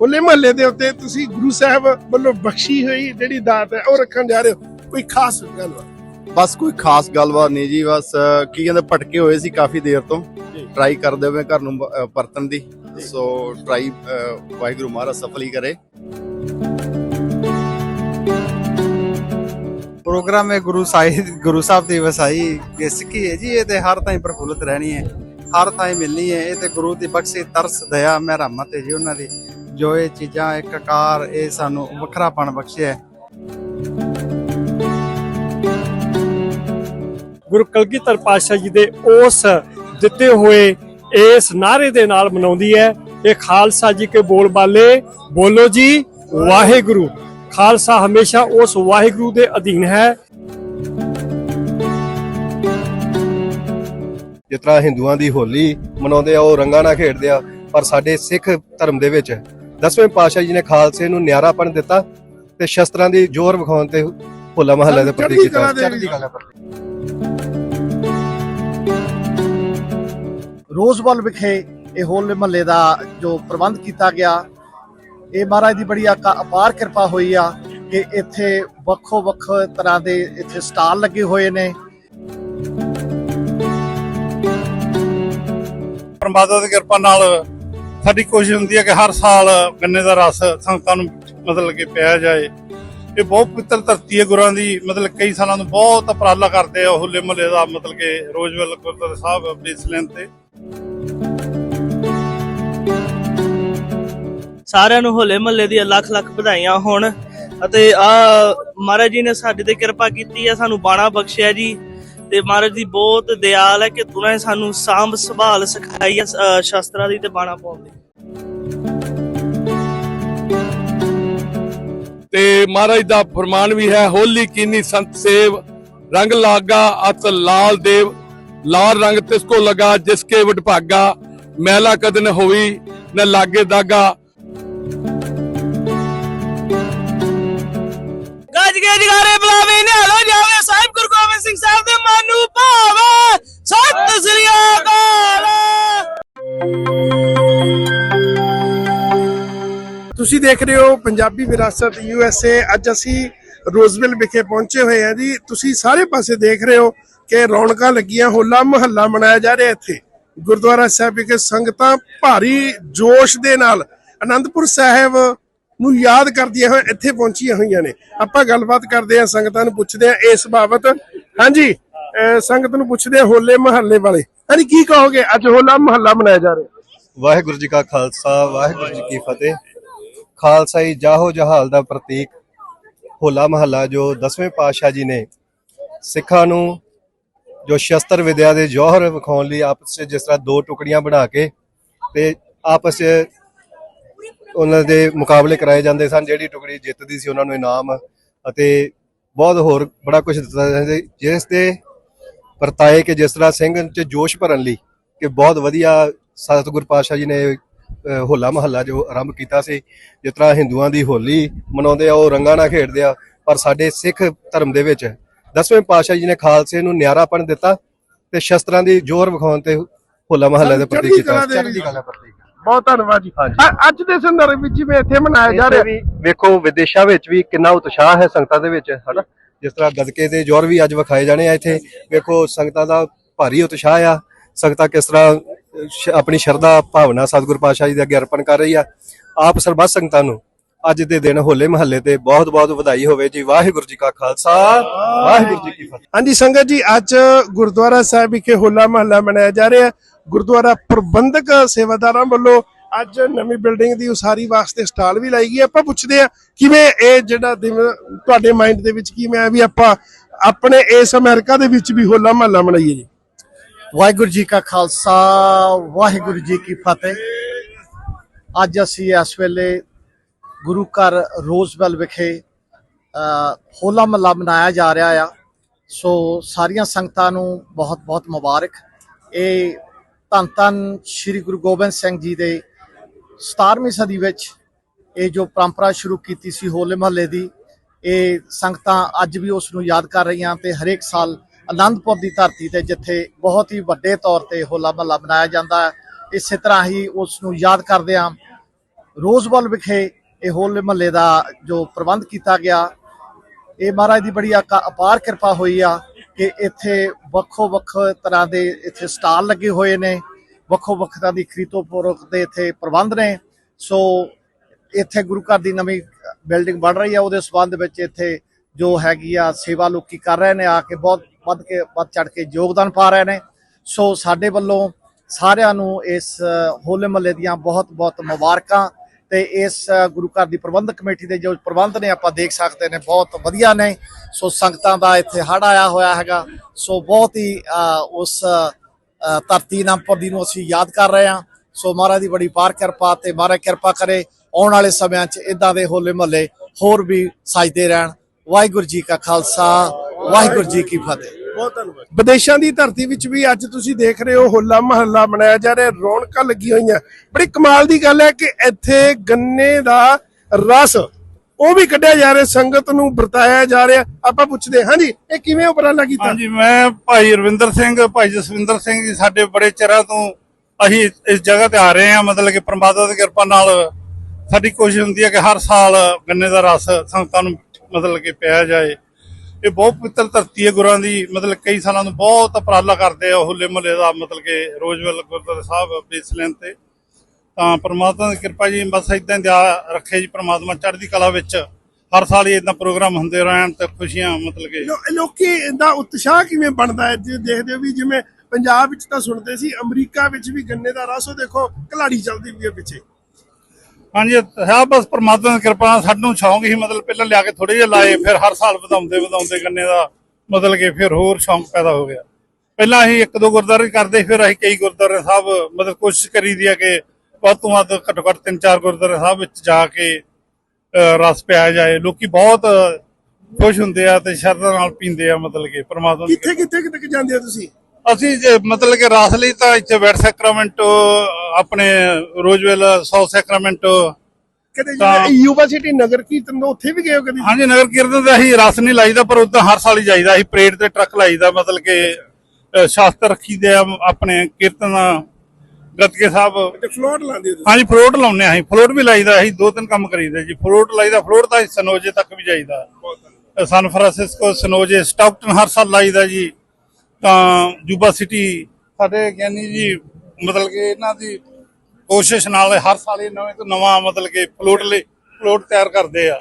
ਹੋਲੇ ਮਹੱਲੇ ਦੇ ਉੱਤੇ ਤੁਸੀਂ ਗੁਰੂ ਸਾਹਿਬ ਵੱਲੋਂ ਬਖਸ਼ੀ ਹੋਈ ਜਿਹੜੀ ਦਾਤ ਹੈ ਉਹ ਰੱਖਣ ਜਾ ਰਹੇ ਹੋ। ਕੋਈ ਖਾਸ ਗੱਲ ਵਾ ਬਸ ਕੋਈ ਖਾਸ ਗੱਲਬਾਤ ਨਹੀਂ ਜੀ ਬਸ ਕੀ ਕਹਿੰਦੇ ਭਟਕੇ ਹੋਏ ਸੀ ਕਾਫੀ ਦੇਰ ਤੋਂ। ਟਰਾਈ ਕਰਦੇ ਹੋਏ ਘਰ ਨੂੰ ਪਰਤਣ ਦੀ। ਸੋ ਟਰਾਈ ਵਾਹਿਗੁਰੂ ਮਹਾਰਾਜ ਸਫਲ ਹੀ ਕਰੇ। ਪ੍ਰੋਗਰਾਮ ਹੈ ਗੁਰੂ ਸਾਹਿਬ ਗੁਰੂ ਸਾਹਿਬ ਦੀ ਵਸਾਈ ਇਹ ਸਿੱਖੀ ਹੈ ਜੀ ਇਹ ਤੇ ਹਰ ਥਾਂ ਪ੍ਰਫੁੱਲਤ ਰਹਿਣੀ ਹੈ। ਹਰ ਥਾਂ ਮਿਲਣੀ ਹੈ। ਇਹ ਤੇ ਗੁਰੂ ਦੀ ਬਖਸ਼ੀ ਤਰਸ ਦਇਆ ਮਿਹਰਮਤ ਹੈ ਜੀ ਉਹਨਾਂ ਦੀ। ਜੋ ਇਹ ਚੀਜ਼ਾਂ ਇੱਕ ਕਾਰ ਇਹ ਸਾਨੂੰ ਵੱਖਰਾਪਣ ਬਖਸ਼ਿਆ ਹੈ। ਗੁਰੂ ਕਲਗੀਧਰ ਪਾਤਸ਼ਾਹ ਜੀ ਦੇ ਉਸ ਦਿੱਤੇ ਹੋਏ ਇਸ ਨਾਰੇ ਦੇ ਨਾਲ ਮਨਾਉਂਦੀ ਹੈ। ਇਹ ਖਾਲਸਾ ਜੀ ਕੇ ਬੋਲ ਬਾਲੇ ਬੋਲੋ ਜੀ ਵਾਹਿਗੁਰੂ। ਖਾਲਸਾ ਹਮੇਸ਼ਾ ਉਸ ਵਾਹਿਗੁਰੂ ਦੇ ਅਧੀਨ ਹੈ। ਜਿਸ ਤਰ੍ਹਾਂ ਹਿੰਦੂਆਂ ਦੀ ਹੋਲੀ ਮਨਾਉਂਦੇ ਆ ਉਹ ਰੰਗਾਂ ਨਾਲ ਖੇਡਦੇ ਆ ਪਰ ਸਾਡੇ ਸਿੱਖ ਧਰਮ ਦੇ ਵਿੱਚ ਦਸਵੇਂ ਪਾਤਸ਼ਾਹ ਜੀ ਨੇ ਖਾਲਸੇ ਨੂੰ ਨਿਆਰਾਪਣ ਦਿੱਤਾ ਤੇ ਸ਼ਸਤਰਾਂ ਦੀ ਜ਼ੋਰ ਵਿਖਾਉਣ ਤੇ ਹੋਲਾ ਮਹੱਲੇ ਦੇ ਪ੍ਰਤੀ ਚੜ੍ਹਦੀ ਕੀਤਾ। ਚੜ੍ਹਦੀ ਕਲਾ ਵਿਖੇ ਇਹ ਹੋਲੇ ਮਹੱਲੇ ਦਾ ਜੋ ਪ੍ਰਬੰਧ ਕੀਤਾ ਗਿਆ ਇਹ ਮਹਾਰਾਜ ਦੀ ਬੜੀ ਅਪਾਰ ਕਿਰਪਾ ਹੋਈ ਆ ਕਿ ਇੱਥੇ ਵੱਖੋ ਵੱਖ ਤਰ੍ਹਾਂ ਦੇ ਇੱਥੇ ਸਟਾਲ ਲੱਗੇ ਹੋਏ ਨੇ। ਪਰਮਾਤਮਾ ਦੀ ਕਿਰਪਾ ਨਾਲ ਸਾਡੀ ਕੋਸ਼ਿਸ਼ ਹੁੰਦੀ ਹੈ ਕਿ ਹਰ ਸਾਲ ਗੰਨੇ ਦਾ ਰਸ ਸੰਗਤਾਂ ਨੂੰ ਮਤਲਬ ਕਿ ਪਿਆ ਜਾਏ। ਇਹ ਬਹੁਤ ਪਵਿੱਤਰ ਧਰਤੀ ਹੈ ਗੁਰਾਂ ਦੀ। ਮਤਲਬ ਕਈ ਸਾਲਾਂ ਤੋਂ ਬਹੁਤ ਉਪਰਾਲਾ ਕਰਦੇ ਆ ਹੋਲੇ ਮਹੱਲੇ ਦਾ ਮਤਲਬ ਕਿ ਰੋਜ਼ਵੈਲ ਗੁਰਦੁਆਰਾ ਸਾਹਿਬ ਬੇਸਲੈਨ ਤੇ। ਸਾਰਿਆਂ ਨੂੰ ਹੋਲੇ ਮਹੱਲੇ ਦੀਆਂ ਲੱਖ ਲੱਖ ਵਧਾਈਆਂ ਹੋਣ। ਅਤੇ ਆ ਮਹਾਰਾਜ ਜੀ ਨੇ ਸਾਡੇ ਤੇ ਕਿਰਪਾ ਕੀਤੀ ਹੈ ਸਾਨੂੰ ਬਾਣਾ ਬਖਸ਼ਿਆ ਜੀ। ਤੇ ਮਹਾਰਾਜ ਦੀ ਬਹੁਤ ਦਿਆਲ ਹੈ ਕਿ ਤੁਨਾਂ ਨੇ ਸਾਨੂੰ ਸਾਂਭ ਸੰਭਾਲ ਸਿਖਾਈ ਹੈ ਅ, ਸ਼ਸਤਰਾਂ ਦੀ ਤੇ ਬਾਣਾ ਪਾਉਣ ਦੀ। ਮਹਾਰਾਜ ਦਾ ਫਰਮਾਨ ਵੀ ਹੈ, ਹੋਲੀ ਕੀਨੀ ਸੰਤ ਸੇਵ, ਰੰਗ ਲਾਗਾ ਅਤ ਲਾਲ ਦੇਵ। ਲਾਲ ਰੰਗ ਤਿਸ ਕੋ ਲਗਾ, ਜਿਸ ਕੇ ਵਡਭਾਗਾ ਮੈਲਾ ਕਦ ਨ ਹੋਈ, ਨ ਲਾਗੇ ਦਾਗਾ। ਗੱਜ ਕੇ ਜਗਾਰੇ ਬੁਲਾਵੇ, ਨਿਹਾਲੋ ਜਾਵੇ ਸਾਹਿਬ ਗੁਰੂ ਗੋਬਿੰਦ ਸਿੰਘ ਸਾਹਿਬ ਦੇ ਮਨ ਨੂੰ ਭਾਵੇ। ਸਤਿ ਸ੍ਰੀ ਅਕਾਲ। ਤੁਸੀਂ ਦੇਖ ਰਹੇ ਹੋ ਪੰਜਾਬੀ ਵਿਰਾਸਤ ਯੂ ਐਸ ਏ ਅੱਜ ਅਸੀਂ ਰੋਜ਼ਵਿਲ ਵਿਖੇ ਪਹੁੰਚੇ ਹੋਏ ਹਾਂ ਜੀ। ਤੁਸੀਂ ਸਾਰੇ ਪਾਸੇ ਦੇਖ ਰਹੇ ਹੋ ਕਿ ਰੌਣਕਾਂ ਲੱਗੀਆਂ, ਹੋਲਾ ਮਹੱਲਾ ਮਨਾਇਆ ਜਾ ਰਿਹਾ ਇੱਥੇ। ਗੁਰਦੁਆਰਾ ਸਾਹਿਬ ਵਿਖੇ ਸੰਗਤਾਂ ਭਾਰੀ ਜੋਸ਼ ਦੇ ਨਾਲ ਆਨੰਦਪੁਰ ਸਾਹਿਬ ਨੂੰ ਯਾਦ ਕਰਦੀਆਂ ਹੋਏ ਇੱਥੇ ਪਹੁੰਚੀਆਂ ਹੋਈਆਂ ਨੇ। ਆਪਾਂ ਗੱਲਬਾਤ ਕਰਦੇ ਹਾਂ, ਸੰਗਤਾਂ ਨੂੰ ਪੁੱਛਦੇ ਹਾਂ ਇਸ ਬਾਬਤ। ਹਾਂਜੀ ਅਹ ਸੰਗਤ ਨੂੰ ਪੁੱਛਦੇ ਹੋਲੇ ਮਹੱਲੇ ਵਾਲੇ। ਹਾਂਜੀ, ਕੀ ਕਹੋਗੇ? ਅੱਜ ਹੋਲਾ ਮਹੱਲਾ ਮਨਾਇਆ ਜਾ ਰਿਹਾ। ਵਾਹਿਗੁਰੂ ਜੀ ਕਾ ਖਾਲਸਾ, ਵਾਹਿਗੁਰੂ ਜੀ ਕੀ ਫਤਿਹ। ਖਾਲਸਾਈ ਜਾਹੋ ਜਹਾਲ ਦਾ ਪ੍ਰਤੀਕ ਹੋਲਾ ਮਹੱਲਾ, ਜੋ ਦਸਵੇਂ ਪਾਤਸ਼ਾਹ ਜੀ ਨੇ ਸਿੱਖਾਂ ਨੂੰ ਜੋ ਸ਼ਸਤਰ ਵਿਦਿਆ ਦੇ ਜੋਹਰ ਵਿਖਾਉਣ ਲਈ ਆਪਸ ਵਿੱਚ ਜਿਸ ਤਰ੍ਹਾਂ ਦੋ ਟੁਕੜੀਆਂ ਬਣਾ ਕੇ ਤੇ ਆਪਸ 'ਚ ਉਹਨਾਂ ਦੇ ਮੁਕਾਬਲੇ ਕਰਾਏ ਜਾਂਦੇ ਸਨ, ਜਿਹੜੀ ਟੁਕੜੀ ਜਿੱਤਦੀ ਸੀ ਉਹਨਾਂ ਨੂੰ ਇਨਾਮ ਅਤੇ ਬਹੁਤ ਹੋਰ ਬੜਾ ਕੁਝ ਦਿੱਤਾ ਜਾਂਦਾ ਜਿਸ ਦੇ ਪਰਤਾਏ ਕਿ ਜਿਸ ਤਰ੍ਹਾਂ ਸਿੰਘ 'ਚ ਜੋਸ਼ ਭਰਨ ਲਈ ਕਿ ਬਹੁਤ ਵਧੀਆ ਸਤਿਗੁਰ ਪਾਤਸ਼ਾਹ ਜੀ ਨੇ ਹੋਲਾ ਮਹੱਲਾ ਜੋ ਆਰੰਭ ਕੀਤਾ ਸੀ ਜਿਸ ਤਰ੍ਹਾਂ ਹਿੰਦੂਆਂ ਦੀ ਹੋਲੀ ਮਨਾਉਂਦੇ ਆ ਉਹ ਰੰਗਾਂ ਨਾਲ ਖੇਡਦੇ ਆ ਪਰ ਸਾਡੇ ਸਿੱਖ ਧਰਮ ਦੇ ਵਿੱਚ ਦਸਵੇਂ ਪਾਤਸ਼ਾਹ ਜੀ ਨੇ ਖਾਲਸੇ ਨੂੰ ਨਿਆਰਾਪਣ ਦਿੱਤਾ ਤੇ ਸ਼ਸਤਰਾਂ ਦੀ ਜ਼ੋਰ ਵਿਖਾਉਣ ਤੇ ਹੋਲਾ ਮਹੱਲੇ ਦੇ ਪ੍ਰਤੀ ਕੀਤਾ ਕਲਾ ਦੇ ਚੜ੍ਹਦੀ ਕਲਾ ਪ੍ਰਤੀ ਬਹੁਤ ਧੰਨਵਾਦ ਜੀ। ਅੱਜ ਦੇ ਸੰਦਰਭ ਵਿੱਚ ਜਿਵੇਂ ਇੱਥੇ ਮਨਾਇਆ ਜਾ ਰਿਹਾ ਵੇਖੋ ਵਿਦੇਸ਼ਾਂ ਵਿੱਚ ਵੀ ਕਿੰਨਾ ਉਤਸ਼ਾਹ ਹੈ ਸੰਗਤਾਂ ਦੇ ਵਿੱਚ ਹਨਾ? ਜਿਸ ਤਰ੍ਹਾਂ ਗਦਕੇ ਦੇ ਜ਼ੋਰ ਵੀ ਅੱਜ ਵਿਖਾਏ ਜਾਣੇ ਆ ਇੱਥੇ। ਵੇਖੋ ਸੰਗਤਾਂ ਦਾ ਭਾਰੀ ਉਤਸ਼ਾਹ ਆ। ਸੰਗਤਾਂ ਕਿਸ ਤਰ੍ਹਾਂ ਆਪਣੀ ਸ਼ਰਧਾ ਭਾਵਨਾ ਸਤਿਗੁਰ ਪਾਤਸ਼ਾਹ ਜੀ ਦੇ ਅੱਗੇ ਅਰਪਣ ਕਰ ਰਹੀ ਆ। ਆਪ ਸਰਬੱਤ ਸੰਗਤਾਂ ਨੂੰ ਅੱਜ ਦੇ ਦਿਨ ਹੋਲੇ ਮਹੱਲੇ ਤੇ ਬਹੁਤ ਬਹੁਤ ਵਧਾਈ ਹੋਵੇ ਜੀ। ਵਾਹਿਗੁਰੂ ਜੀ ਕਾ ਖਾਲਸਾ। ਵਾਹਿਗੁਰੂ ਜੀ ਕੀ ਫਤਿਹ। ਹਾਂਜੀ, ਸੰਗਤ ਜੀ, ਅੱਜ ਗੁਰਦੁਆਰਾ ਸਾਹਿਬ ਵਿਖੇ ਹੋਲਾ ਮਹੱਲਾ ਮਨਾਇਆ ਜਾ ਰਿਹਾ। ਗੁਰਦੁਆਰਾ ਪ੍ਰਬੰਧਕ ਸੇਵਾਦਾਰਾਂ ਵੱਲੋਂ ਅੱਜ ਨਵੀਂ ਬਿਲਡਿੰਗ ਦੀ ਉਸਾਰੀ ਵਾਸਤੇ ਸਟਾਲ ਵੀ ਲਾਈ ਗਈ। ਆਪਾਂ ਪੁੱਛਦੇ ਆ ਕਿਵੇਂ ਇਹ ਜਿਹੜਾ ਦਿਨ ਤੁਹਾਡੇ ਮਾਈਂਡ ਦੇ ਵਿੱਚ ਕਿਵੇਂ ਆ ਵੀ ਆਪਾਂ ਆਪਣੇ ਇਸ ਅਮਰੀਕਾ ਦੇ ਵਿੱਚ ਵੀ ਹੋਲਾ ਮਹੱਲਾ ਮਨਾਈਏ ਜੀ? ਵਾਹਿਗੁਰੂ ਜੀ ਕਾ ਖਾਲਸਾ, ਵਾਹਿਗੁਰੂ ਜੀ ਕੀ ਫਤਿਹ। ਅੱਜ ਅਸੀਂ ਇਸ ਵੇਲੇ ਗੁਰੂ ਘਰ ਰੋਜ਼ਵੈਲ ਵਿਖੇ ਹੋਲਾ ਮਹੱਲਾ ਮਨਾਇਆ ਜਾ ਰਿਹਾ ਆ। ਸੋ ਸਾਰੀਆਂ ਸੰਗਤਾਂ ਨੂੰ ਬਹੁਤ ਬਹੁਤ ਮੁਬਾਰਕ। ਇਹ ਧੰਨ ਧੰਨ ਸ੍ਰੀ ਗੁਰੂ ਗੋਬਿੰਦ ਸਿੰਘ ਜੀ ਦੇ 17ਵੀਂ ਸਦੀ ਵਿੱਚ ਇਹ ਜੋ ਪਰੰਪਰਾ ਸ਼ੁਰੂ ਕੀਤੀ ਸੀ ਹੋਲੇ ਮਹੱਲੇ ਦੀ, ਇਹ ਸੰਗਤਾਂ ਅੱਜ ਵੀ ਉਸ ਨੂੰ ਯਾਦ ਕਰ ਰਹੀਆਂ ਤੇ ਹਰੇਕ ਸਾਲ ਆਨੰਦਪੁਰ ਦੀ ਧਰਤੀ ਤੇ ਜਿੱਥੇ ਬਹੁਤ ਹੀ ਵੱਡੇ ਤੌਰ ਤੇ ਹੋਲਾ ਮਹੱਲਾ ਮਨਾਇਆ ਜਾਂਦਾ ਹੈ, ਇਸੇ ਤਰ੍ਹਾਂ ਹੀ ਉਸ ਨੂੰ ਯਾਦ ਕਰਦੇ ਹਾਂ ਰੋਜ਼ਬਲ ਵਿਖੇ ਇਹ ਹੋਲੇ ਮਹੱਲੇ ਦਾ ਜੋ ਪ੍ਰਬੰਧ ਕੀਤਾ ਗਿਆ, ਇਹ ਮਹਾਰਾਜ ਦੀ ਬੜੀ ਅਕਾ- ਅਪਾਰ ਕਿਰਪਾ ਹੋਈ ਆ ਕਿ ਇੱਥੇ ਵੱਖੋ ਵੱਖ ਤਰ੍ਹਾਂ ਦੇ ਇੱਥੇ ਸਟਾਲ ਲੱਗੇ ਹੋਏ ਨੇ ਵੱਖੋ ਵੱਖ ਤਰ੍ਹਾਂ ਦੀ ਖਰੀਦੋ ਫਰੋਖਤ ਦੇ ਇੱਥੇ ਪ੍ਰਬੰਧ ਨੇ, ਸੋ ਇੱਥੇ ਗੁਰੂ ਘਰ ਦੀ ਨਵੀਂ ਬਿਲਡਿੰਗ ਬਣ ਰਹੀ ਆ, ਉਹਦੇ ਸਬੰਧ ਵਿੱਚ ਇੱਥੇ ਜੋ ਹੈਗੀ ਆ ਸੇਵਾ ਲੋਕੀ ਕਰ ਰਹੇ ਨੇ, ਆ ਕੇ ਬਹੁਤ ਵੱਧ ਕੇ ਵੱਧ ਚੜ ਕੇ ਯੋਗਦਾਨ ਪਾ ਰਹੇ ਨੇ। ਸੋ ਸਾਡੇ ਵੱਲੋਂ ਸਾਰਿਆਂ ਨੂੰ ਇਸ ਹੋਲੇ ਮਹੱਲੇ ਦੀਆਂ ਬਹੁਤ ਬਹੁਤ ਮੁਬਾਰਕਾਂ ਤੇ ਇਸ ਗੁਰੂ ਘਰ ਦੀ ਪ੍ਰਬੰਧਕ ਕਮੇਟੀ ਦੇ ਜੋ ਪ੍ਰਬੰਧ ਨੇ ਆਪਾਂ ਦੇਖ ਸਕਦੇ ਨੇ, ਬਹੁਤ ਵਧੀਆ ਨੇ। ਸੋ ਸੰਗਤਾਂ ਦਾ ਇੱਥੇ ਹੜ ਆਇਆ ਹੋਇਆ ਹੈਗਾ। ਸੋ ਬਹੁਤ ਹੀ ਉਸ ਧਰਤੀ ਨਾਮਪੁਰ ਨੂੰ ਅਸੀਂ ਯਾਦ ਕਰ ਰਹੇ ਹਾਂ। ਸੋ ਮਹਾਰਾਜ ਦੀ ਬੜੀ ਪਾਰ ਕਿਰਪਾ ਤੇ ਮਹਾਰਾਜ ਕਿਰਪਾ ਕਰੇ ਆਉਣ ਵਾਲੇ ਸਮਿਆਂ 'ਚ ਇਦਾਂ ਦੇ ਹੋਲੇ ਮਹੱਲੇ ਹੋਰ ਵੀ ਸਜਦੇ ਰਹਿਣ। ਵਾਹਿਗੁਰੂ ਜੀ ਕਾ ਖਾਲਸਾ। ਵਾਹਿਗੁਰੂ ਜੀ ਕੀ ਫਤਿਹ। ਬਹੁਤ ਧੰਨਵਾਦ। ਵਿਦੇਸ਼ਾਂ ਦੀ ਧਰਤੀ ਵਿੱਚ ਵੀ ਅੱਜ ਤੁਸੀਂ ਦੇਖ ਰਹੇ ਹੋ ਹੋਲਾ ਮਹੱਲਾ ਮਨਾਇਆ ਜਾ ਰਿਹਾ ਰੌਣਕਾਂ ਲੱਗੀਆਂ ਹੋਈਆਂ। ਬੜੀ ਕਮਾਲ ਦੀ ਗੱਲ ਹੈ ਕਿ ਇੱਥੇ ਗੰਨੇ ਦਾ ਰਸ ਉਹ ਵੀ ਕੱਢਿਆ ਜਾ ਰਿਹਾ ਸੰਗਤ ਨੂੰ ਵਰਤਾਇਆ ਜਾ ਰਿਹਾ। ਆਪਾਂ ਪੁੱਛਦੇ ਹਾਂ ਹਾਂਜੀ ਇਹ ਕਿਵੇਂ ਉਪਰਾਲਾ ਕੀਤਾ? ਹਾਂਜੀ ਮੈਂ ਭਾਈ ਰਵਿੰਦਰ ਸਿੰਘ ਭਾਈ ਜਸਵਿੰਦਰ ਸਿੰਘ ਜੀ ਸਾਡੇ ਬੜੇ ਚਿਰਾਂ ਤੋਂ ਅਸੀਂ ਇਸ ਜਗ੍ਹਾ ਤੇ ਆ ਰਹੇ ਹਾਂ। ਮਤਲਬ ਕਿ ਪ੍ਰਮਾਤਮਾ ਦੀ ਕਿਰਪਾ ਨਾਲ ਸਾਡੀ ਕੋਸ਼ਿਸ਼ ਹੁੰਦੀ ਹੈ ਕਿ ਹਰ ਸਾਲ ਗੰਨੇ ਦਾ ਰਸ ਸੰਗਤਾਂ ਨੂੰ ਮਤਲਬ ਕਿ ਪਿਆ ਜਾਏ। ਇਹ ਬਹੁਤ ਪਵਿੱਤਰ ਧਰਤੀ ਹੈ ਗੁਰਾਂ ਦੀ। ਮਤਲਬ ਕਈ ਸਾਲਾਂ ਤੋਂ ਬਹੁਤ ਉਪਰਾਲਾ ਕਰਦੇ ਆ ਹੋਲੇ ਮਹੱਲੇ ਦਾ, ਮਤਲਬ ਕਿ ਰੋਜ਼ਵੈਲ ਗੁਰਦੁਆਰਾ ਸਾਹਿਬ ਬੇਸਲੈਨ ਤੇ। ਤਾਂ ਪ੍ਰਮਾਤਮਾ ਦੀ ਕਿਰਪਾ ਜੀ, ਬਸ ਇਦਾਂ ਦਿਆ ਰੱਖੇ ਜੀ ਪ੍ਰਮਾਤਮਾ ਚੜ੍ਹਦੀ ਕਲਾ ਵਿੱਚ। ਹਰ ਸਾਲ ਹੀ ਇਦਾਂ ਪ੍ਰੋਗਰਾਮ ਹੁੰਦੇ ਰਹਿਣ ਤੇ ਖੁਸ਼ੀਆਂ, ਮਤਲਬ ਕਿ ਲੋ- ਲੋਕੀ ਦਾ ਉਤਸ਼ਾਹ ਕਿਵੇਂ ਬਣਦਾ ਹੈ? ਜੇ ਦੇਖਦੇ ਹੋ ਵੀ ਜਿਵੇਂ ਪੰਜਾਬ ਵਿੱਚ ਤਾਂ ਸੁਣਦੇ ਸੀ, ਅਮਰੀਕਾ ਵਿੱਚ ਵੀ ਗੰਨੇ ਦਾ ਰਸ, ਉਹ ਦੇਖੋ ਕਲਾੜੀ ਚੱਲਦੀ ਵੀ ਹੈ ਪਿੱਛੇ। ਹਾਂਜੀ ਹੈ ਬਸ ਪ੍ਰਮਾਤਮਾ ਦੀ ਕਿਰਪਾ ਨਾਲ ਸਾਨੂੰ ਸ਼ੌਂਕ ਹੀ ਮਤਲਬ ਪਹਿਲਾਂ ਲਿਆ ਕੇ ਥੋੜੇ ਜਿਹਾ ਲਾਏ ਫਿਰ ਹਰ ਸਾਲ ਵਧਾਉਂਦੇ ਵਧਾਉਂਦੇ ਗੰਨੇ ਦਾ ਮਤਲਬ ਕਿ ਫਿਰ ਹੋਰ ਸ਼ੌਂਕ ਪੈਦਾ ਹੋ ਗਿਆ। ਪਹਿਲਾਂ ਅਸੀਂ ਇੱਕ ਦੋ ਗੁਰਦੁਆਰੇ ਕਰਦੇ ਫਿਰ ਅਸੀਂ ਕਈ ਗੁਰਦੁਆਰੇ ਸਾਹਿਬ ਮਤਲਬ ਕੋਸ਼ਿਸ਼ ਕਰੀਦੀ ਆ ਕਿ ਵੱਧ ਤੋਂ ਵੱਧ ਘੱਟੋ ਘੱਟ ਤਿੰਨ ਚਾਰ ਗੁਰਦੁਆਰੇ ਸਾਹਿਬ ਵਿੱਚ ਜਾ ਕੇ ਰਸ ਪਿਆ ਜਾਏ। ਲੋਕੀ ਬਹੁਤ ਖੁਸ਼ ਹੁੰਦੇ ਆ ਤੇ ਸ਼ਰਧਾ ਨਾਲ ਪੀਂਦੇ ਆ ਮਤਲਬ ਕਿ ਪ੍ਰਮਾਤਮਾ ਦੀ ਕਿੱਥੇ ਕਿੱਥੇ ਤੱਕ ਜਾਂਦੇ ਹੋ ਤੁਸੀਂ? ਅਸੀਂ ਮਤਲਬ ਕਿ ਰਸ ਲਈ ਤਾਂ ਇੱਥੇ ਵੈਟ ਸੈਕਰਾਮੈਂਟੋ ਆਪਣੇ ਰੋਜ਼ਵੈਲ ਸਾਊਥ ਸੈਕਰਾਮੈਂਟੋ। ਕਦੇ ਯੂਨੀਵਰਸਿਟੀ ਨਗਰ ਕੀਰਤਨ ਤੋਂ ਉੱਥੇ ਵੀ ਗਏ ਹੋ ਕਦੀ? ਹਾਂਜੀ ਨਗਰ ਕੀਰਤਨ ਤੇ ਅਸੀਂ ਰਸ ਨਹੀਂ ਲਾਈਦਾ ਪਰ ਉਦਾਂ ਹਰ ਸਾਲ ਹੀ ਜਾਈਦਾ। ਅਸੀਂ ਪਰੇਡ ਤੇ ਟਰੱਕ ਲਾਈਦਾ ਮਤਲਬ ਕਿ ਸ਼ਾਸਤਰ ਰੱਖੀਦੇ ਆ ਆਪਣੇ ਕੀਰਤਨ ਗੱਤਕੇ ਸਾਹਿਬ। ਤੇ ਫਲੋਟ ਲਾਉਂਦੇ ਹੋ ਹਾਂਜੀ ਫਲੋਟ ਲਾਉਨੇ ਆ ਅਸੀਂ। ਫਲੋਟ ਵੀ ਲਾਈਦਾ ਅਸੀਂ ਦੋ ਤਿੰਨ ਕੰਮ ਕਰੀਦਾ ਜੀ। ਫਲੋਟ ਲਾਈਦਾ ਫਲੋਟ ਤਾਂ ਸਨੋਜੇ ਤੱਕ ਵੀ ਜਾਈਦਾ। ਸਨ ਫਰਾਂਸਿਸਕੋ ਸਨੋਜੇ ਸਟਾਕਟਨ ਹਰ ਸਾਲ ਲਾਈਦਾ ਜੀ। ਤਾਂ ਜੂਬਾ ਸਿਟੀ ਸਾਡੇ ਗਿਆਨੀ ਜੀ ਮਤਲਬ ਕਿ ਇਹਨਾਂ ਦੀ ਕੋਸ਼ਿਸ਼ ਨਾਲ ਹਰ ਸਾਲ ਇਹ ਨਵੇਂ ਤੋਂ ਨਵਾਂ ਮਤਲਬ ਕਿ ਫਲੋਟ ਲਈ ਫਲੋਟ ਤਿਆਰ ਕਰਦੇ ਆ।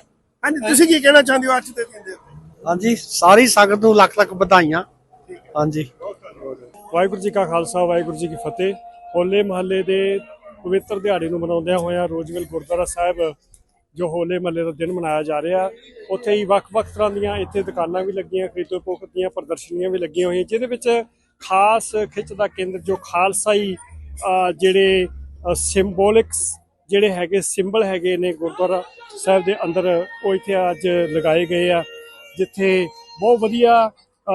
ਹਾਂਜੀ ਤੁਸੀਂ ਕੀ ਕਹਿਣਾ ਚਾਹੁੰਦੇ ਹੋ ਅੱਜ ਦੇ ਦਿਨ ਦੇ ਉੱਤੇ? ਹਾਂਜੀ ਸਾਰੀ ਸੰਗਤ ਨੂੰ ਲੱਖ ਲੱਖ ਵਧਾਈਆਂ। ਹਾਂਜੀ। ਵਾਹਿਗੁਰੂ ਜੀ ਕਾ ਖਾਲਸਾ ਵਾਹਿਗੁਰੂ ਜੀ ਕੀ ਫਤਿਹ। ਹੋਲੇ ਮਹੱਲੇ ਦੇ ਪਵਿੱਤਰ ਦਿਹਾੜੇ ਨੂੰ ਮਨਾਉਂਦਿਆਂ ਹੋਇਆਂ ਰੋਜ਼ਵਿਲ ਗੁਰਦੁਆਰਾ ਸਾਹਿਬ ਜੋ ਹੋਲੇ ਮਹੱਲੇ ਦਾ ਦਿਨ ਮਨਾਇਆ ਜਾ ਰਿਹਾ, ਉੱਥੇ ਹੀ ਵੱਖ-ਵੱਖ ਤਰ੍ਹਾਂ ਦੀਆਂ ਇੱਥੇ ਦੁਕਾਨਾਂ ਵੀ ਲੱਗੀਆਂ, ਖਰੀਦੋ ਫਰੋਖਤ ਦੀਆਂ ਪ੍ਰਦਰਸ਼ਨੀਆਂ ਵੀ ਲੱਗੀਆਂ ਹੋਈਆਂ, ਜਿਹਦੇ ਵਿੱਚ ਖਾਸ ਖਿੱਚ ਦਾ ਕੇਂਦਰ ਜੋ ਖਾਲਸਾਈ ਜਿਹੜੇ ਸਿੰਬੋਲਿਕਸ ਜਿਹੜੇ ਹੈਗੇ ਸਿੰਬਲ ਹੈਗੇ ਨੇ ਗੁਰਦੁਆਰਾ ਸਾਹਿਬ ਦੇ ਅੰਦਰ, ਉਹ ਇੱਥੇ ਅੱਜ ਲਗਾਏ ਗਏ ਆ, ਜਿੱਥੇ ਬਹੁਤ ਵਧੀਆ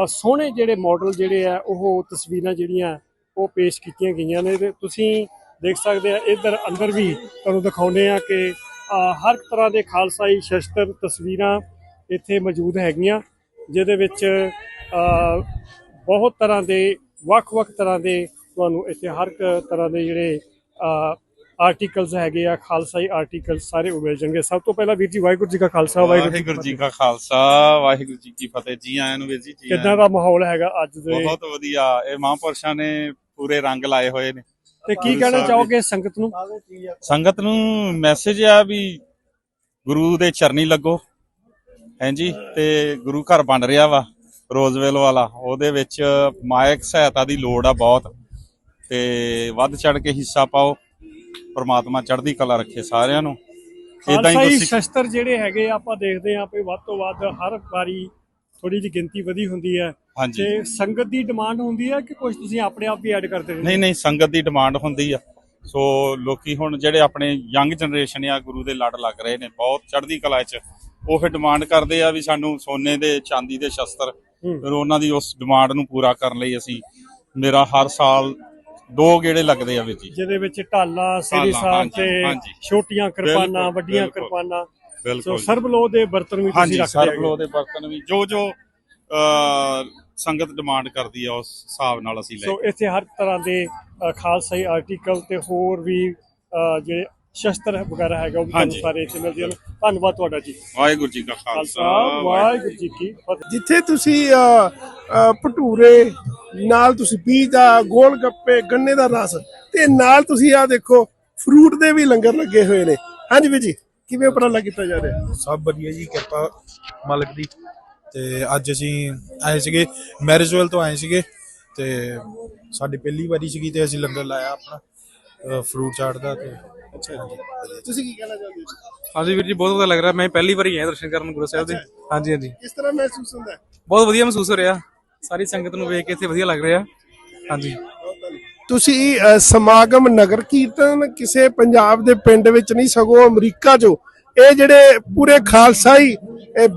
ਸੋਹਣੇ ਜਿਹੜੇ ਮਾਡਲ ਜਿਹੜੇ ਆ, ਉਹ ਤਸਵੀਰਾਂ ਜਿਹੜੀਆਂ ਉਹ ਪੇਸ਼ ਕੀਤੀਆਂ ਗਈਆਂ ਨੇ, ਤੇ ਤੁਸੀਂ ਦੇਖ ਸਕਦੇ ਆ, ਇਧਰ ਅੰਦਰ ਵੀ ਤੁਹਾਨੂੰ ਦਿਖਾਉਂਦੇ ਆ ਕਿ ਹਰ ਤਰ੍ਹਾਂ ਦੇ ਖਾਲਸਾਈ ਸ਼ਸਤਰ ਤਸਵੀਰਾਂ ਇੱਥੇ ਮੌਜੂਦ ਹੈਗੀਆਂ ਜਿਹਦੇ ਵਿੱਚ ਬਹੁਤ ਤਰ੍ਹਾਂ ਦੇ ਵੱਖ-ਵੱਖ ਤਰ੍ਹਾਂ ਦੇ ਤੁਹਾਨੂੰ ਇੱਥੇ ਹਰ ਤਰ੍ਹਾਂ ਦੇ ਜਿਹੜੇ ਆਰਟੀਕਲਸ ਹੈਗੇ ਆ ਖਾਲਸਾਈ ਆਰਟੀਕਲ ਸਾਰੇ ਉਹ ਮਿਲ ਜਾਣਗੇ। ਸਭ ਤੋਂ ਪਹਿਲਾਂ ਵੀਰ ਜੀ ਵਾਹਿਗੁਰੂ ਜੀ ਕਾ ਖਾਲਸਾ ਵਾਹਿਗੁਰੂ ਜੀ ਕੀ ਖਾਲਸਾ ਵਾਹਿਗੁਰੂ ਜੀ ਕੀ ਫਤਿਹ। ਜੀ ਆਇਆਂ ਨੂੰ ਵੀਰ ਜੀ ਆਇਆਂ ਦਾ ਮਾਹੌਲ ਹੈਗਾ ਅੱਜ। ਦੇ? ਬਹੁਤ ਵਧੀਆ। ਇਹ ਮਹਾਂਪੁਰਸ਼ਾਂ ਨੇ ਪੂਰੇ ਰੰਗ ਲਾਏ ਹੋਏ ਨੇ। ਤੇ ਕੀ ਕਹਿਣਾ ਚਾਹੋਗੇ ਸੰਗਤ ਨੂੰ? ਸੰਗਤ ਨੂੰ ਮੈਸੇਜ ਆ ਵੀ ਗੁਰੂ ਦੇ ਚਰਨੀ ਲੱਗੋ ਹਾਂਜੀ ਤੇ ਗੁਰੂ ਘਰ ਬਣ ਰਿਹਾ ਵਾ ਰੋਜ਼ਵੈਲ ਵਾਲਾ। ਉਹਦੇ ਵਿੱਚ ਮਾਇਕ ਸਹਾਇਤਾ ਦੀ ਲੋੜ ਆ ਬਹੁਤ। ਤੇ ਵੱਧ ਚੜ ਕੇ ਹਿੱਸਾ ਪਾਓ ਪ੍ਰਮਾਤਮਾ ਚੜ੍ਹਦੀ ਕਲਾ ਰੱਖੇ ਸਾਰਿਆਂ ਨੂੰ। ਇਦਾਂ ਹੀ ਸ਼ਸਤਰ ਜਿਹੜੇ ਹੈਗੇ ਆਪਾਂ ਦੇਖਦੇ ਆ ਵੀ ਵੱਧ ਤੋਂ ਵੱਧ ਹਰ ਵਾਰੀ ਥੋੜੀ ਜਿਹੀ ਗਿਣਤੀ ਵਧੀ ਹੁੰਦੀ ਹੈ ਹਾਂਜੀ ਤੇ ਸੰਗਤ ਦੀ ਡਿਮਾਂਡ ਹੁੰਦੀ ਹੈ ਕਿ ਕੁਝ ਤੁਸੀਂ ਆਪਣੇ ਆਪ ਵੀ ਐਡ ਕਰਦੇ ਰਹਿੰਦੇ ਨਹੀਂ ਨਹੀਂ ਸੰਗਤ ਦੀ ਡਿਮਾਂਡ ਹੁੰਦੀ ਆ ਸੋ ਲੋਕੀ ਹੁਣ ਜਿਹੜੇ ਆਪਣੇ ਯੰਗ ਜਨਰੇਸ਼ਨ ਆ ਗੁਰੂ ਦੇ ਲੜ ਲੱਗ ਰਹੇ ਨੇ ਬਹੁਤ ਚੜ੍ਹਦੀ ਕਲਾ 'ਚ ਉਹ ਫਿਰ ਡਿਮਾਂਡ ਕਰਦੇ ਆ ਵੀ ਸਾਨੂੰ ਸੋਨੇ ਦੇ ਚਾਂਦੀ ਦੇ ਸ਼ਸਤਰ ਹੂੰ। ਫਿਰ ਉਹਨਾਂ ਦੀ ਉਸ ਡਿਮਾਂਡ ਨੂੰ ਪੂਰਾ ਕਰਨ ਲਈ ਅਸੀਂ ਮੇਰਾ ਹਰ ਸਾਲ ਦੋ ਗੇੜੇ ਲੱਗਦੇ ਆ ਵਿੱਚ ਜਿਹਦੇ ਵਿੱਚ ਢਾਲਾ ਸ੍ਰੀ ਸਾਹਿਬ ਤੇ। ਛੋਟੀਆਂ ਕਿਰਪਾਨਾਂ ਵੱਡੀਆਂ। ਕਿਰਪਾਨਾਂ ਸੋ ਬਿਲਕੁਲ ਸਰਬਲੋ ਦੇ ਬਰਤਨ ਵੀ ਤੁਸੀਂ ਹਾਂਜੀ ਰੱਖਦੇ ਸਰਬਲੋ ਹੈਗੇ ਦੇ ਬਰਤਨ ਵੀ ਜੋ ਜੋ ਸੰਗਤ ਡਿਮਾਂਡ ਕਰਦੀ ਆ ਉਸ ਹਿਸਾਬ ਨਾਲ ਅਸੀਂ ਲੈ ਸੋ ਇੱਥੇ ਹਰ ਤਰ੍ਹਾਂ ਦੇ ਅ, ਖਾਲਸਾਈ ਆਰਟੀਕਲ ਤੇ ਹੋਰ ਵੀ ਅ, ਜਿਹੜੇ ਸ਼ਸਤਰ ਵਗੈਰਾ ਹੈਗਾ ਉਹ ਵੀ ਤੁਹਾਨੂੰ ਹਾਂਜੀ। ਸਾਰੇ ਇੱਥੇ ਮਿਲ ਜਾਣ ਧੰਨਵਾਦ ਤੁਹਾਡਾ ਜੀ। ਵਾਹਿਗੁਰੂ ਜੀ ਕਾ ਖਾਲਸਾ ਵਾਹਿਗੁਰੂ ਜੀ ਕੀ ਫਤਿਹ। ਜਿੱਥੇ ਤੁਸੀਂ ਅ, ਅ, ਭਟੂਰੇ ਨਾਲ ਤੁਸੀਂ ਪੀਜ਼ਾ ਗੋਲ ਗੱਪੇ ਗੰਨੇ ਦਾ ਰਸ ਤੇ ਨਾਲ ਤੁਸੀਂ ਆ ਦੇਖੋ ਫਰੂਟ ਦੇ ਵੀ ਲੰਗਰ ਲੱਗੇ ਹੋਏ ਨੇ। ਹਾਂਜੀ ਵੀਰ ਜੀ। ਕਿਵੇਂ ਉਪਰਾਲਾ ਕੀਤਾ ਜਾ ਰਿਹਾ? ਸਭ ਵਧੀਆ ਜੀ ਕਿਰਪਾ ਮਾਲਕ ਦੀ। ਤੇ ਅੱਜ ਅਸੀਂ ਆਏ ਸੀਗੇ ਮੈਰਿਜਵਲ ਤੋਂ ਆਏ ਸੀਗੇ। ਤੇ ਸਾਡੀ ਪਹਿਲੀ ਵਾਰੀ ਸੀਗੀ ਤੇ ਅਸੀਂ ਲੰਗਰ ਲਾਇਆ ਆਪਣਾ ਫਰੂਟ ਚਾਟ ਦਾ ਤੇ। ਅੱਛਾ ਤੁਸੀਂ ਕੀ ਕਹਿਣਾ ਚਾਹੁੰਦੇ ਹੋ ਹਾਂਜੀ ਵੀਰ ਜੀ ਬਹੁਤ ਵਧੀਆ ਲੱਗ ਰਿਹਾ। ਮੈਂ ਪਹਿਲੀ ਵਾਰੀ ਆਇਆ ਦਰਸ਼ਨ ਕਰਨ ਗੁਰੂ ਸਾਹਿਬ ਦੇ। ਹਾਂਜੀ ਹਾਂਜੀ। ਕਿਸ ਤਰ੍ਹਾਂ ਮਹਿਸੂਸ ਹੁੰਦਾ? ਹੈ ਬਹੁਤ ਵਧੀਆ ਮਹਿਸੂਸ ਹੋ ਰਿਹਾ। ਸਾਰੀ ਸੰਗਤ ਨੂੰ ਵੇਖ ਕੇ ਇੱਥੇ ਵਧੀਆ ਲੱਗ ਰਿਹਾ। ਹਾਂਜੀ। ਤੁਸੀਂ ਸਮਾਗਮ ਨਗਰ ਕੀਰਤਨ ਕਿਸੇ ਪੰਜਾਬ ਦੇ ਪਿੰਡ ਵਿੱਚ ਨਹੀਂ, ਸਗੋਂ ਅਮਰੀਕਾ 'ਚੋਂ। ਇਹ ਜਿਹੜੇ ਪੂਰੇ ਖਾਲਸਾਈ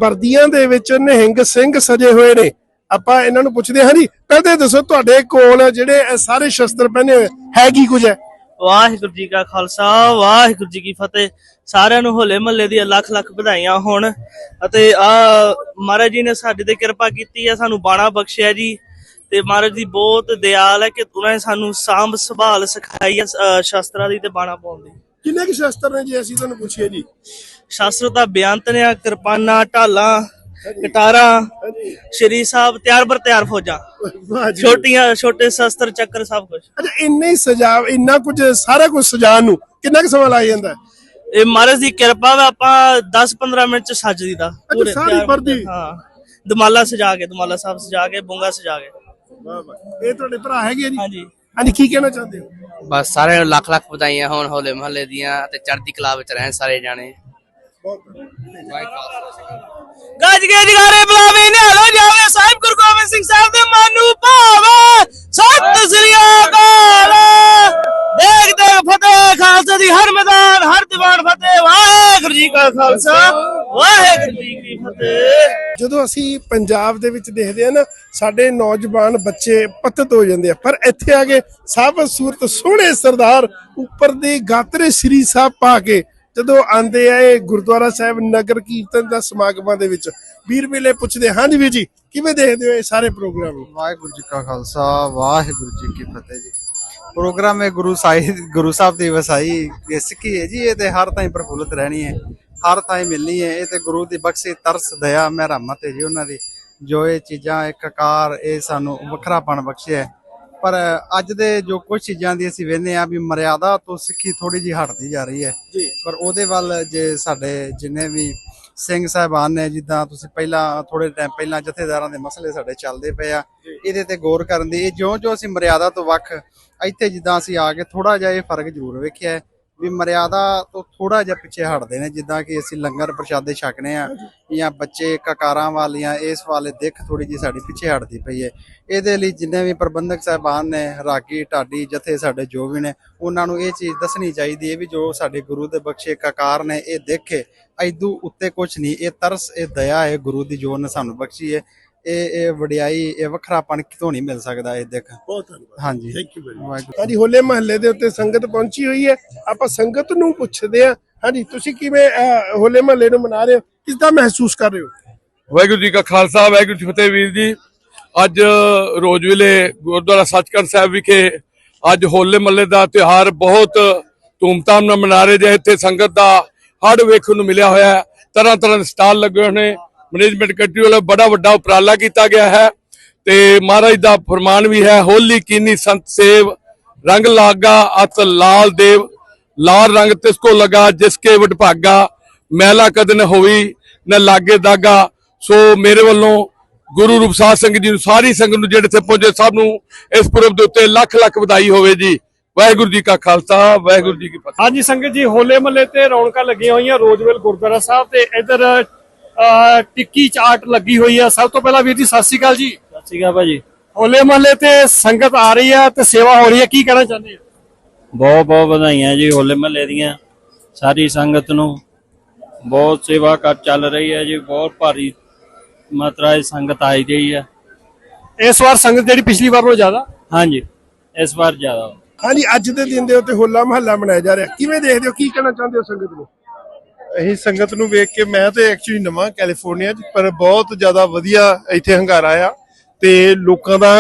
ਵਰਦੀਆਂ ਦੇ ਵਿੱਚ ਨਿਹੰਗ ਸਿੰਘ ਸਜੇ ਹੋਏ ਨੇ। ਆਪਾਂ ਇਹਨਾਂ ਨੂੰ ਪੁੱਛਦੇ ਹਾਂ ਜੀ, ਪਹਿਲੇ ਦੱਸੋ ਤੁਹਾਡੇ ਕੋਲ ਜਿਹੜੇ ਸਾਰੇ ਸ਼ਸਤਰ ਪਹਿਨੇ ਹੋਏ, ਹੈ ਕੀ ਕੁਝ ਹੈ? ਵਾਹਿਗੁਰੂ ਜੀ ਕਾ ਖਾਲਸਾ, ਵਾਹਿਗੁਰੂ ਜੀ ਕੀ ਫਤਿਹ। ਸਾਰਿਆਂ ਨੂੰ ਹੋਲੇ ਮਹੱਲੇ ਦੀਆਂ ਲੱਖ ਲੱਖ ਵਧਾਈਆਂ ਹੋਣ। ਅਤੇ, ਆ, ਮਹਾਰਾਜ ਜੀ ਨੇ ਸਾਡੇ ਤੇ ਕਿਰਪਾ ਕੀਤੀ ਹੈ, ਸਾਨੂੰ ਬਾਣਾ ਬਖਸ਼ਿਆ ਜੀ। ਤੇ ਮਹਾਰਾਜ ਦੀ ਬਹੁਤ ਦਿਆਲ ਹੈ ਕਿ ਉਹਨਾਂ ਨੇ ਸਾਨੂੰ ਸਾਂਭ ਸੰਭਾਲ ਸਿਖਾਈ ਹੈ ਅ, ਸ਼ਸਤਰਾਂ ਦੀ ਤੇ ਬਾਣਾ ਪਾਉਣ ਦੀ। ਕਿੰਨੇ ਕੁ ਸ਼ਸਤਰ ਨੇ ਜੀ? ਅਸੀਂ ਤੁਹਾਨੂੰ ਪੁੱਛੀਏ ਜੀ। ਸ਼ਾਸਤਰ ਦਾ ਬਿਆੰਤ ਨੇ ਕਿਰਪਾਨਾਂ ਢਾਲਾਂ ਕਟਾਰਾਂ ਸ਼੍ਰੀ ਸਾਹਿਬ ਤਿਆਰ ਬਰ ਤਿਆਰ ਫੌਜਾਂ। ਵਾਹ ਜੀ। ਛੋਟੀਆਂ ਛੋਟੇ ਸ਼ਸਤਰ ਚੱਕਰ ਸਭ ਕੁਝ ਅੱਛਾ ਇੰਨੇ ਹੀ ਸਜਾ ਇੰਨਾ ਕੁਝ ਸਾਰਾ ਕੁਝ ਸਜਾਉਣ ਨੂੰ ਕਿੰਨਾ ਕੁ ਸਮਾਂ ਲੱਗ ਜਾਂਦਾ? ਹੈ? ਇਹ ਮਹਾਰਾਜ ਦੀ ਕਿਰਪਾ ਵਾ ਆਪਾਂ 10-15 ਮਿੰਟ ਚ ਸੱਜ ਦੀਦਾ। ਪੂਰੇ ਸਾਰੀ ਤਿਆਰ ਵਰਦੀ? ਹਾਂ। ਦਮਾਲਾ ਸਜਾ ਕੇ ਦਮਾਲਾ ਸਾਹਿਬ ਸਜਾ ਕੇ ਬੁੰਗਾ ਸਜਾ ਕੇ। ਵਾਹ ਵਾਹ। ਇਹ ਤੁਹਾਡੇ ਭਰਾ ਹੈਗੇ ਜੀ? ਹਾਂਜੀ। ਹਾਂਜੀ ਕੀ ਕਹਿਣਾ ਚਾਹੁੰਦੇ ਹੋ? ਬਸ ਸਾਰਿਆਂ ਨੂੰ ਲੱਖ ਲੱਖ ਵਧਾਈਆਂ ਹੋਣ ਹੋਲੇ ਮਹੱਲੇ ਦੀਆਂ ਤੇ ਚੜ੍ਹਦੀ ਕਲਾ ਵਿੱਚ ਰਹਿਣ ਸਾਰੇ ਜਾਣੇ। ਗੱਜ ਕੇ ਜਗਾਰੇ ਬੁਲਾਵੇ ਨਿਹਾਲੋ ਜਾਵੇ ਸਾਹਿਬ ਗੁਰੂ ਗੋਬਿੰਦ ਸਿੰਘ ਸਾਹਿਬ ਦੇ ਮਨ ਨੂੰ ਭਾਵੇ। ਸਤਿ ਸ੍ਰੀ ਅਕਾਲ। ਦੇਖ ਦੇਖ ਫਤਿਹ ਖਾਲਸੇ ਦੀ ਹਰ ਮੈਦਾਨ ਹਰ ਦੀਵਾਨ ਫਤਿਹ ਵਾਹਿਗੁਰੂ ਜੀ ਕਾ ਖਾਲਸਾ। ਵਾਹਿਗੁਰੂ ਜੀ ਕੀ ਫਤਿਹ। ਜਦੋਂ ਅਸੀਂ ਪੰਜਾਬ ਦੇ ਵਿੱਚ ਦੇਖਦੇ ਆ ਨਾ ਸਾਡੇ ਨੌਜਵਾਨ ਬੱਚੇ ਪਤਤ ਹੋ ਜਾਂਦੇ ਆ। ਪਰ ਇੱਥੇ ਆ ਕੇ ਸਭ ਸੂਰਤ ਸੋਹਣੇ ਸਰਦਾਰ ਉੱਪਰ ਦੇ ਗਾਤਰੇ ਸ੍ਰੀ ਸਾਹਿਬ ਪਾ ਕੇ ਜਦੋਂ ਆਂਦੇ ਆ ਇਹ ਗੁਰਦੁਆਰਾ ਸਾਹਿਬ ਨਗਰ ਕੀਰਤਨ ਦਾ ਸਮਾਗਮਾਂ ਦੇ ਵਿੱਚ ਵੀਰ ਵੇਲੇ ਪੁੱਛਦੇ ਹਾਂਜੀ ਵੀਰ ਜੀ ਕਿਵੇਂ ਦੇਖਦੇ ਹੋ ਇਹ ਸਾਰੇ ਪ੍ਰੋਗਰਾਮ ਵਾਹਿਗੁਰੂ ਜੀ ਕਾ ਖਾਲਸਾ ਵਾਹਿਗੁਰੂ ਜੀ ਕੀ ਫਤਿਹ ਜੀ। ਪ੍ਰੋਗਰਾਮ ਹੈ ਗੁਰੂ ਸਾਹਿਬ ਗੁਰੂ ਸਾਹਿਬ ਦੀ ਵਸਾਈ। ਇਹ ਸਿੱਖੀ ਹੈ ਜੀ ਇਹ ਤੇ ਹਰ ਥਾਂ ਪ੍ਰਫੁੱਲਤ ਰਹਿਣੀ ਹੈ। ਹਰ ਥਾਂ ਮਿਲਣੀ ਹੈ। ਇਹ ਤੇ ਗੁਰੂ ਦੀ ਬਖਸ਼ੀ ਤਰਸ ਦਇਆ ਮਿਹਰਮਤ ਹੈ ਜੀ ਉਹਨਾਂ ਦੀ। ਜੋ ਇਹ ਚੀਜ਼ਾਂ ਇੱਕ ਕਾਰ ਇਹ ਸਾਨੂੰ ਵੱਖਰਾਪਣ ਬਖਸ਼ਿਆ। ਪਰ ਅੱਜ ਦੇ ਜੋ ਕੁਝ ਚੀਜ਼ਾਂ ਦੀ ਅਸੀਂ ਵੇਖਦੇ ਆ ਵੀ ਮਰਿਆਦਾ ਤੋਂ ਸਿੱਖੀ ਥੋੜੀ ਜਿਹੀ ਹਟਦੀ ਜਾ ਰਹੀ ਹੈ। ਜੀ। ਪਰ ਉਹਦੇ ਵੱਲ ਜੇ ਸਾਡੇ ਜਿੰਨੇ ਵੀ ਸਿੰਘ ਸਾਹਿਬਾਨ ਨੇ ਜਿੱਦਾਂ ਤੁਸੀਂ ਪਹਿਲਾਂ ਥੋੜੇ ਟਾਈਮ ਪਹਿਲਾਂ ਜਥੇਦਾਰਾਂ ਦੇ ਮਸਲੇ ਸਾਡੇ ਚੱਲਦੇ ਪਏ ਆ, ਇਹਦੇ ਤੇ ਗੌਰ ਕਰਨ ਦੀ, ਇਹ ਜਿਉਂ-ਜਿਉਂ ਅਸੀਂ ਮਰਿਆਦਾ ਤੋਂ ਵੱਖ, ਇੱਥੇ ਜਿੱਦਾਂ ਅਸੀਂ ਆ ਕੇ ਥੋੜਾ ਜਿਹਾ ਇਹ ਫ਼ਰਕ ਜ਼ਰੂਰ ਵੇਖਿਆ ਵੀ ਮਰਿਆਦਾ ਤੋਂ ਥੋੜਾ ਜਿਹਾ ਪਿੱਛੇ ਹਟਦੇ ਨੇ, ਜਿੱਦਾਂ ਕਿ ਅਸੀਂ ਲੰਗਰ ਪ੍ਰਸ਼ਾਦੇ ਛਕਨੇ ਆ ਜਾਂ ਬੱਚੇ ਕਕਾਰਾਂ ਵਾਲੀਆਂ, ਇਸ ਵਾਲੇ ਦਿੱਖ ਥੋੜੀ ਜੀ ਸਾਡੀ ਪਿੱਛੇ ਹਟਦੀ ਪਈ ਹੈ ਇਹਦੇ ਲਈ ਜਿੰਨੇ ਵੀ ਪ੍ਰਬੰਧਕ ਸਾਹਿਬਾਨ ਨੇ, ਰਾਗੀ, ਢਾਡੀ, ਜਥੇ ਸਾਡੇ ਜੋ ਵੀ ਨੇ, ਉਹਨਾਂ ਨੂੰ ਇਹ ਚੀਜ਼ ਦੱਸਣੀ ਚਾਹੀਦੀ ਹੈ ਵੀ ਜੋ ਸਾਡੇ ਗੁਰੂ ਦੇ ਬਖਸ਼ੇ ਕਕਾਰ ਨੇ, ਇਹ ਦੇਖੇ, ਐਦੂ ਉੱਤੇ ਕੁਝ ਨਹੀਂ, ਇਹ ਤਰਸ, ਇਹ ਦਇਆ ਹੈ ਗੁਰੂ ਦੀ ਜੋ ਨੇ ਸਾਨੂੰ ਬਖਸ਼ੀ ਹੈ ਇਹ ਇਹ ਵਡਿਆਈ ਇਹ ਵੱਖਰਾਪਣ ਕਿਤੋਂ ਨਹੀਂ ਮਿਲ ਸਕਦਾ ਇਹ ਦੇਖ। ਬਹੁਤ ਧੰਨਵਾਦ। ਹਾਂਜੀ। Thank you very Waheguru. ਹਾਂਜੀ ਹੋਲੇ ਮਹੱਲੇ ਦੇ ਉੱਤੇ ਸੰਗਤ ਪਹੁੰਚੀ ਹੋਈ ਹੈ। ਆਪਾਂ ਸੰਗਤ ਨੂੰ ਪੁੱਛਦੇ ਆ ਹਾਂਜੀ ਤੁਸੀਂ ਕਿਵੇਂ ਅਹ, ਹੋਲੇ ਮਹੱਲੇ ਨੂੰ ਮਨਾ ਰਹੇ ਹੋ? ਕਿਸ ਦਾ ਮਹਿਸੂਸ ਕਰ ਰਹੇ ਹੋ? ਵਾਹਿਗੁਰੂ ਜੀ ਕਾ ਖਾਲਸਾ ਵਾਹਿਗੁਰੂ ਜੀ ਕੀ ਫਤਿਹ ਵੀਰ ਜੀ। ਅੱਜ ਰੋਜ਼ਵੇਲੇ ਗੁਰਦੁਆਰਾ ਸੱਚਖੰਡ ਸਾਹਿਬ ਵਿਖੇ ਅੱਜ ਹੋਲੇ ਮੱਲੇ ਦਾ ਤਿਉਹਾਰ ਬਹੁਤ ਧੂਮਧਾਮ ਨਾਲ ਮਨਾ ਰਹੇ ਜੇ। ਇੱਥੇ ਸੰਗਤ ਦਾ ਹੜ ਵੇਖਣ ਨੂੰ ਮਿਲਿਆ ਹੋਇਆ ਹੈ। ਤਰ੍ਹਾਂ ਤਰ੍ਹਾਂ ਦੇ ਸਟਾਲ ਲੱਗੇ ਹੋਏ ਨੇ। ਮੈਨੇਜਮੈਂਟ ਕਮੇਟੀ ਵੱਲੋਂ ਬੜਾ ਵੱਡਾ ਉਪਰਾਲਾ ਕੀਤਾ ਗਿਆ ਹੈ ਤੇ ਮਹਾਰਾਜ ਦਾ ਫਰਮਾਨ ਵੀ ਹੈ, ਹੋਲੀ ਕੀਨੀ ਸੰਤ ਸੇਵ, ਰੰਗ ਲਾਗਾ ਅਤ ਲਾਲ ਦੇਵ, ਲਾਲ ਰੰਗ ਤਿਸ ਕੋ ਲਗਾ ਜਿਸ ਕੇ ਵਡਭਾਗਾ ਮੈਲਾ ਕਦਨ ਹੋਈ ਨ ਲਾਗੇ ਦਾਗਾ। ਸੋ ਮੇਰੇ ਵੱਲੋਂ ਗੁਰੂ ਰੂਪ ਸਾਧ ਜੀ ਨੂੰ ਸਾਰੀ ਸੰਗਤ ਨੂੰ ਜਿਹੜੇ ਇੱਥੇ ਪਹੁੰਚੇ ਸਭ ਨੂੰ ਇਸ ਪੁਰਬ ਦੇ ਉੱਤੇ ਲੱਖ ਲੱਖ ਵਧਾਈ ਹੋਵੇ ਜੀ। ਵਾਹਿਗੁਰੂ ਜੀ ਕਾ ਖਾਲਸਾ, ਵਾਹਿਗੁਰੂ ਜੀ ਕੀ ਫਤਿਹ। ਹਾਂਜੀ ਸੰਗਤ ਜੀ, ਹੋਲੇ ਮਹੱਲੇ ਤੇ ਰੌਣਕਾਂ ਲੱਗੀਆਂ ਹੋਈਆਂ ਰੋਜ਼ਵੇਲ ਗੁਰਦੁਆਰਾ ਸਾਹਿਬ ਤੇ ਇਧਰ ਟਿੱਕੀ ਚਾਟ ਲੱਗੀ ਹੋਈ ਆ। ਸਭ ਤੋਂ ਪਹਿਲਾਂ ਵੀਰ ਜੀ ਸਤਿ ਸ਼੍ਰੀ ਅਕਾਲ ਜੀ। ਸਤਿ ਸ਼੍ਰੀ ਅਕਾਲ ਭਾਜੀ। ਹੋਲੇ ਮਹੱਲੇ ਤੇ ਸੰਗਤ ਆ ਰਹੀ ਆ ਤੇ ਸੇਵਾ ਹੋ ਰਹੀ ਹੈ ਕੀ ਕਹਿਣਾ ਚਾਹੁੰਦੇ ਆ? ਬਹੁਤ ਬਹੁਤ ਵਧਾਈਆਂ ਜੀ ਹੋਲੇ ਮਹੱਲੇ ਦੀਆਂ। ਸਾਰੀ ਸੰਗਤ ਨੂੰ ਬਹੁਤ ਸੇਵਾ ਕਰ ਚੱਲ ਰਹੀ ਹੈ ਜੀ। ਬਹੁਤ ਭਾਰੀ ਮਾਤਰਾ ਦੀ ਸੰਗਤ ਆਈ ਗਈ ਹੈ ਇਸ ਵਾਰ ਸੰਗਤ ਜਿਹੜੀ ਪਿਛਲੀ ਵਾਰ ਨਾਲੋਂ ਜ਼ਿਆਦਾ? ਹਾਂਜੀ ਇਸ ਵਾਰ ਜ਼ਿਆਦਾ। ਹਾਂਜੀ ਅੱਜ ਦੇ ਦਿਨ ਦੇ ਉੱਤੇ ਹੋਲਾ ਮਹੱਲਾ ਮਨਾਇਆ ਜਾ ਰਿਹਾ। ਕਿਵੇਂ ਦੇਖਦੇ ਹੋ? ਕੀ ਕਹਿਣਾ ਚਾਹੁੰਦੇ ਹੋ ਸੰਗਤ ਨੂੰ? ਅਸੀਂ ਸੰਗਤ ਨੂੰ ਵੇਖ ਕੇ ਮੈਂ ਤੇ ਐਕਚੁਅਲੀ ਨਵਾਂ ਕੈਲੀਫੋਰਨੀਆ 'ਚ, ਪਰ ਬਹੁਤ ਜ਼ਿਆਦਾ ਵਧੀਆ ਇੱਥੇ ਹੰਗਾਰਾ ਆ ਤੇ ਲੋਕਾਂ ਦਾ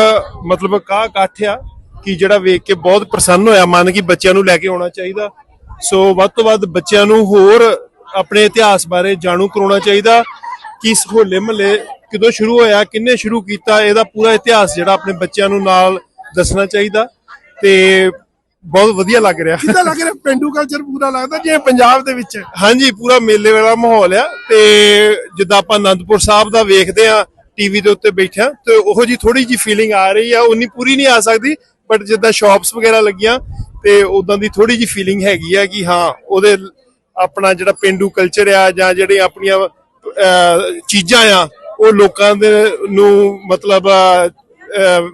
ਮਤਲਬ ਕਾਹ ਇਕੱਠ ਆ ਕਿ ਜਿਹੜਾ ਵੇਖ ਕੇ ਬਹੁਤ ਪ੍ਰਸੰਨ ਹੋਇਆ, ਮਨ ਕਿ ਬੱਚਿਆਂ ਨੂੰ ਲੈ ਕੇ ਆਉਣਾ ਚਾਹੀਦਾ। ਸੋ ਵੱਧ ਤੋਂ ਵੱਧ ਬੱਚਿਆਂ ਨੂੰ ਹੋਰ ਆਪਣੇ ਇਤਿਹਾਸ ਬਾਰੇ ਜਾਣੂ ਕਰਾਉਣਾ ਚਾਹੀਦਾ ਕਿ ਹੋਲੇ ਮਹੱਲੇ ਕਿਦੋਂ ਸ਼ੁਰੂ ਹੋਇਆ, ਕਿੰਨੇ ਸ਼ੁਰੂ ਕੀਤਾ, ਇਹਦਾ ਪੂਰਾ ਇਤਿਹਾਸ ਜਿਹੜਾ ਆਪਣੇ ਬੱਚਿਆਂ ਨੂੰ ਨਾਲ ਦੱਸਣਾ ਚਾਹੀਦਾ। ਤੇ ਬਹੁਤ ਵਧੀਆ ਲੱਗ ਰਿਹਾ ਕਿੱਦਾਂ ਲੱਗ ਰਿਹਾ ਪਿੰਡੂ ਕਲਚਰ ਪੂਰਾ ਲੱਗਦਾ ਜਿਵੇਂ ਪੰਜਾਬ ਦੇ ਵਿੱਚ ਹੈ। ਹਾਂਜੀ ਪੂਰਾ ਮੇਲੇ ਵਾਲਾ ਮਾਹੌਲ ਆ ਤੇ ਜਿੱਦਾਂ ਆਪਾਂ ਆਨੰਦਪੁਰ ਸਾਹਿਬ ਦਾ ਵੇਖਦੇ ਆ ਟੀਵੀ ਦੇ ਉੱਤੇ ਬੈਠਿਆਂ ਤੇ ਉਹੋ ਜੀ ਥੋੜੀ ਜੀ ਫੀਲਿੰਗ ਆ ਰਹੀ ਆ ਉਨੀ ਪੂਰੀ ਨਹੀਂ ਆ ਸਕਦੀ ਬਟ ਜਿੱਦਾਂ ਸ਼ਾਪਸ ਵਗੈਰਾ ਲੱਗੀਆਂ ਤੇ ਉਦਾਂ ਦੀ ਥੋੜੀ ਜੀ ਫੀਲਿੰਗ ਹੈਗੀ ਆ ਕਿ ਹਾਂ ਉਹਦੇ ਆਪਣਾ ਜਿਹੜਾ ਪਿੰਡੂ ਕਲਚਰ ਆ ਜਾਂ ਜਿਹੜੇ ਆਪਣੀਆਂ ਅਹ, ਚੀਜ਼ਾਂ ਆ ਉਹ ਲੋਕਾਂ ਦੇ ਨੂੰ ਮਤਲਬ ਅਹ, ਅਹ,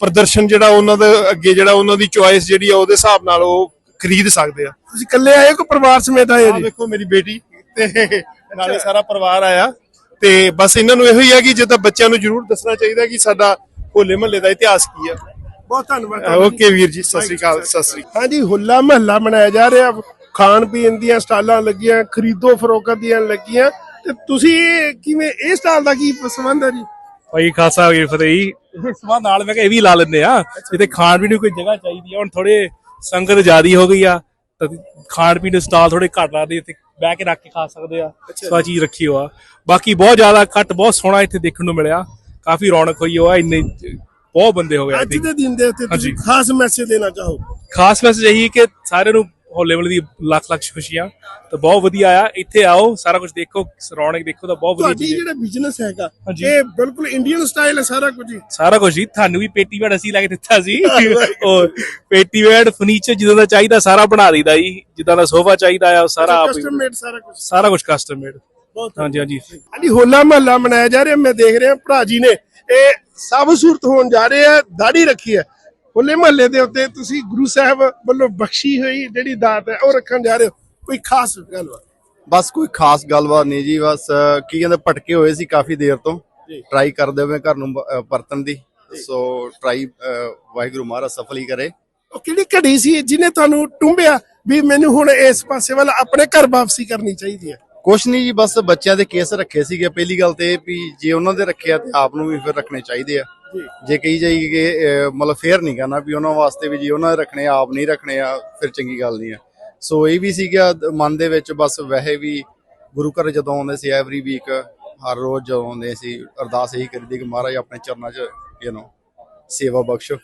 ਪ੍ਰਦਰਸ਼ਨ ਜਿਹੜਾ ਉਹਨਾਂ ਦੇ ਅੱਗੇ ਜਿਹੜਾ ਉਹਨਾਂ ਦੀ ਚੁਆਇਸ ਜਿਹੜੀ ਆ ਉਹਦੇ ਹਿਸਾਬ ਨਾਲ ਉਹ ਖਰੀਦ ਸਕਦੇ ਆ। ਤੁਸੀਂ ਇਕੱਲੇ ਆਏ ਹੋ ਕਿ ਪਰਿਵਾਰ ਸਮੇਤ ਆਏ ਹੋ ਜੀ? ਵੇਖੋ ਮੇਰੀ ਬੇਟੀ ਤੇ ਨਾਲੇ ਸਾਰਾ ਪਰਿਵਾਰ ਆਇਆ ਤੇ ਬਸ ਇਹਨਾਂ ਨੂੰ ਇਹੋ ਹੀ ਆ ਕਿ ਜਿੱਦਾਂ ਬੱਚਿਆਂ ਨੂੰ ਜ਼ਰੂਰ ਦੱਸਣਾ ਚਾਹੀਦਾ ਕਿ ਸਾਡਾ ਹੋਲੇ ਮਹੱਲੇ ਦਾ ਇਤਿਹਾਸ ਕੀ ਆ। ਬਹੁਤ ਧੰਨਵਾਦ। ਓਕੇ ਵੀਰ ਜੀ ਸਤਿ ਸ੍ਰੀ ਅਕਾਲ ਸਤਿ ਸ੍ਰੀ ਹਾਂਜੀ ਹੁੱਲਾ ਮਹੱਲਾ ਮਨਾਇਆ ਜਾ ਰਿਹਾ। ਖਾਣ ਪੀਣ ਦੀਆਂ ਸਟਾਲਾਂ ਲੱਗੀਆਂ ਖਰੀਦੋ ਫਰੋਖਤ ਦੀਆਂ ਲੱਗੀਆਂ। ਤੇ ਤੁਸੀਂ ਕਿਵੇਂ ਇਹ ਸਟਾਲ ਦਾ ਕੀ ਸੰਬੰਧ ਹੈ ਜੀ? ਭਾਈ ਖਾਸਾ ਹੋ ਗਈ ਫਤਿਹ। ਸਮਾਂ ਨਾਲ ਮੈਂ ਕਿਹਾ ਇਹ ਵੀ ਲਾ ਲੈਂਦੇ ਆ। ਜਿੱਥੇ ਖਾਣ ਪੀਣ ਨੂੰ ਕੋਈ ਜਗ੍ਹਾ ਚਾਹੀਦੀ ਆ। ਹੁਣ ਥੋੜੇ ਸੰਗਤ ਜ਼ਿਆਦੀ ਹੋ ਗਈ ਆ ਤਾਂ ਖਾਣ ਪੀਣ ਦੇ ਸਟਾਲ ਥੋੜੇ ਘੱਟ ਲਾਦੇ ਇੱਥੇ ਬਹਿ ਕੇ ਰੱਖ ਕੇ ਖਾ ਸਕਦੇ ਆ। ਸੋ ਆਹ ਚੀਜ਼ ਰੱਖੀ ਹੋਆ। ਬਾਕੀ ਬਹੁਤ ਜ਼ਿਆਦਾ ਘੱਟ ਬਹੁਤ ਸੋਹਣਾ ਇੱਥੇ ਦੇਖਣ ਨੂੰ ਮਿਲਿਆ। ਕਾਫੀ ਰੌਣਕ ਹੋਈ ਹੋਆ ਇੰਨੇ ਬਹੁਤ ਬੰਦੇ ਹੋ ਗਏ ਅੱਜ। ਦੇ ਦਿਨ ਦੇ ਉੱਤੇ ਤੁਸੀਂ। ਖਾਸ ਮੈਸੇਜ ਦੇਣਾ ਚਾਹੋ। ਖਾਸ ਮੈਸੇਜ ਇਹੀ ਹੈ ਕਿ ਸਾਰਿਆਂ ਨੂੰ ਹੋਲੇ ਮਹੱਲੇ ਦੀ ਲੱਖ ਲੱਖ ਖੁਸ਼ੀਆਂ ਤਾਂ ਬਹੁਤ ਵਧੀਆ ਆ। ਇੱਥੇ ਆਓ ਸਾਰਾ ਕੁਝ ਦੇਖੋ ਰੌਣਕ ਦੇਖੋ ਤਾਂ ਬਹੁਤ ਵਧੀਆ ਤੁਹਾਡੀ ਚੀਜ਼ ਹੈ। ਜਿਹੜਾ ਬਿਜ਼ਨਸ ਹੈਗਾ ਹਾਂਜੀ। ਇਹ ਬਿਲਕੁਲ ਇੰਡੀਅਨ ਸਟਾਈਲ ਹੈ ਸਾਰਾ ਕੁਝ ਹੀ। ਸਾਰਾ ਕੁਝ ਹੀ ਤੁਹਾਨੂੰ ਵੀ ਪੇਟੀ ਬੈਡ ਅਸੀਂ ਲੈ ਕੇ ਦਿੱਤਾ ਸੀ। ਉਹ ਪੇਟੀ ਬੈਡ ਫਰਨੀਚਰ ਜਿੱਦਾਂ ਦਾ ਚਾਹੀਦਾ ਸਾਰਾ ਬਣਾ ਦਈਦਾ ਜੀ। ਜਿੱਦਾਂ ਦਾ ਸੋਫਾ ਚਾਹੀਦਾ ਆ ਉਹ ਸਾਰਾ ਆਪ ਹੀ ਕਸਟਮ ਮੇਡ ਸਾਰਾ ਕੁਝ ਸਾਰਾ ਕੁਝ ਕਸਟਮ ਮੇਡ ਹਾਂਜੀ ਹਾਂਜੀ। ਹਾਂਜੀ ਹੋਲਾ ਮਹੱਲਾ ਮਨਾਇਆ ਜਾ ਰਿਹਾ ਮੈਂ ਦੇਖ ਰਿਹਾ ਭਰਾ ਜੀ ਨੇ। ਇਹ ਸਭ ਸੂਰਤ ਹੋਣ ਜਾ ਰਹੇ ਆ ਦਾੜੀ ਰੱਖੀ ਹੈ। ਹੋਲੇ ਮਹੱਲੇ ਦੇ ਉੱਤੇ ਤੁਸੀਂ ਗੁਰੂ ਸਾਹਿਬ ਵੱਲੋਂ ਬਖਸ਼ੀ ਹੋਈ ਜਿਹੜੀ ਦਾਤ ਹੈ ਉਹ ਰੱਖਣ ਜਾ ਰਹੇ ਹੋ। ਕੋਈ ਖਾਸ ਗੱਲਬਾਤ? ਬਸ ਕੋਈ ਖਾਸ ਗੱਲਬਾਤ ਨਹੀਂ ਜੀ ਬਸ ਕੀ ਕਹਿੰਦੇ ਭਟਕੇ ਹੋਏ ਸੀ ਕਾਫੀ ਦੇਰ ਤੋਂ। ਟਰਾਈ ਕਰਦੇ ਹੋਏ ਘਰ ਨੂੰ ਪਰਤਣ ਦੀ। ਸੋ ਟਰਾਈ ਵਾਹਿਗੁਰੂ ਮਹਾਰਾਜ ਸਫਲ ਹੀ ਕਰੇ। ਉਹ ਕਿਹੜੀ ਘੜੀ ਸੀ ਜਿਹਨੇ ਤੁਹਾਨੂੰ ਟੁੰਬਿਆ ਵੀ ਮੈਨੂੰ ਹੁਣ ਇਸ ਪਾਸੇ ਵੱਲ ਆਪਣੇ ਘਰ ਵਾਪਸੀ ਕਰਨੀ ਚਾਹੀਦੀ ਹੈ? ਕੁਛ ਨਹੀਂ ਜੀ ਬਸ ਬੱਚਿਆਂ ਦੇ ਕੇਸ ਰੱਖੇ ਸੀਗੇ। ਪਹਿਲੀ ਗੱਲ ਤੇ ਵੀ ਜੇ ਉਹਨਾਂ ਦੇ ਰੱਖਿਆ ਤੇ ਆਪ ਨੂੰ ਵੀ ਫਿਰ ਰੱਖਣੇ ਚਾਹੀਦੇ ਆ। ਜੇ। ਕਹੀ ਜਾਈ ਕਿ ਮਤਲਬ ਫੇਰ ਨਹੀਂ ਕਰਨਾ ਵੀ ਉਹਨਾਂ ਵਾਸਤੇ ਵੀ ਜੇ ਉਹਨਾਂ ਰੱਖਣੇ ਆਪ ਨਹੀਂ ਰੱਖਣੇ ਆ ਫਿਰ ਚੰਗੀ ਗੱਲ ਨਹੀਂ ਆ। ਸੋ ਇਹ ਵੀ ਸੀਗਾ ਮਨ ਦੇ ਵਿੱਚ ਬਸ ਵੈਸੇ ਵੀ ਗੁਰੂ ਘਰ ਜਦੋਂ ਆਉਂਦੇ ਸੀ ਐਵਰੀ ਵੀਕ ਹਰ ਰੋਜ਼ ਜਦੋਂ ਆਉਂਦੇ ਸੀ ਅਰਦਾਸ ਇਹੀ ਕਰੀਦੀ ਕਿ ਮਹਾਰਾਜ ਆਪਣੇ ਚਰਨਾਂ 'ਚ ਯੂ ਨੋ ਸੇਵਾ ਬਖਸ਼ੋ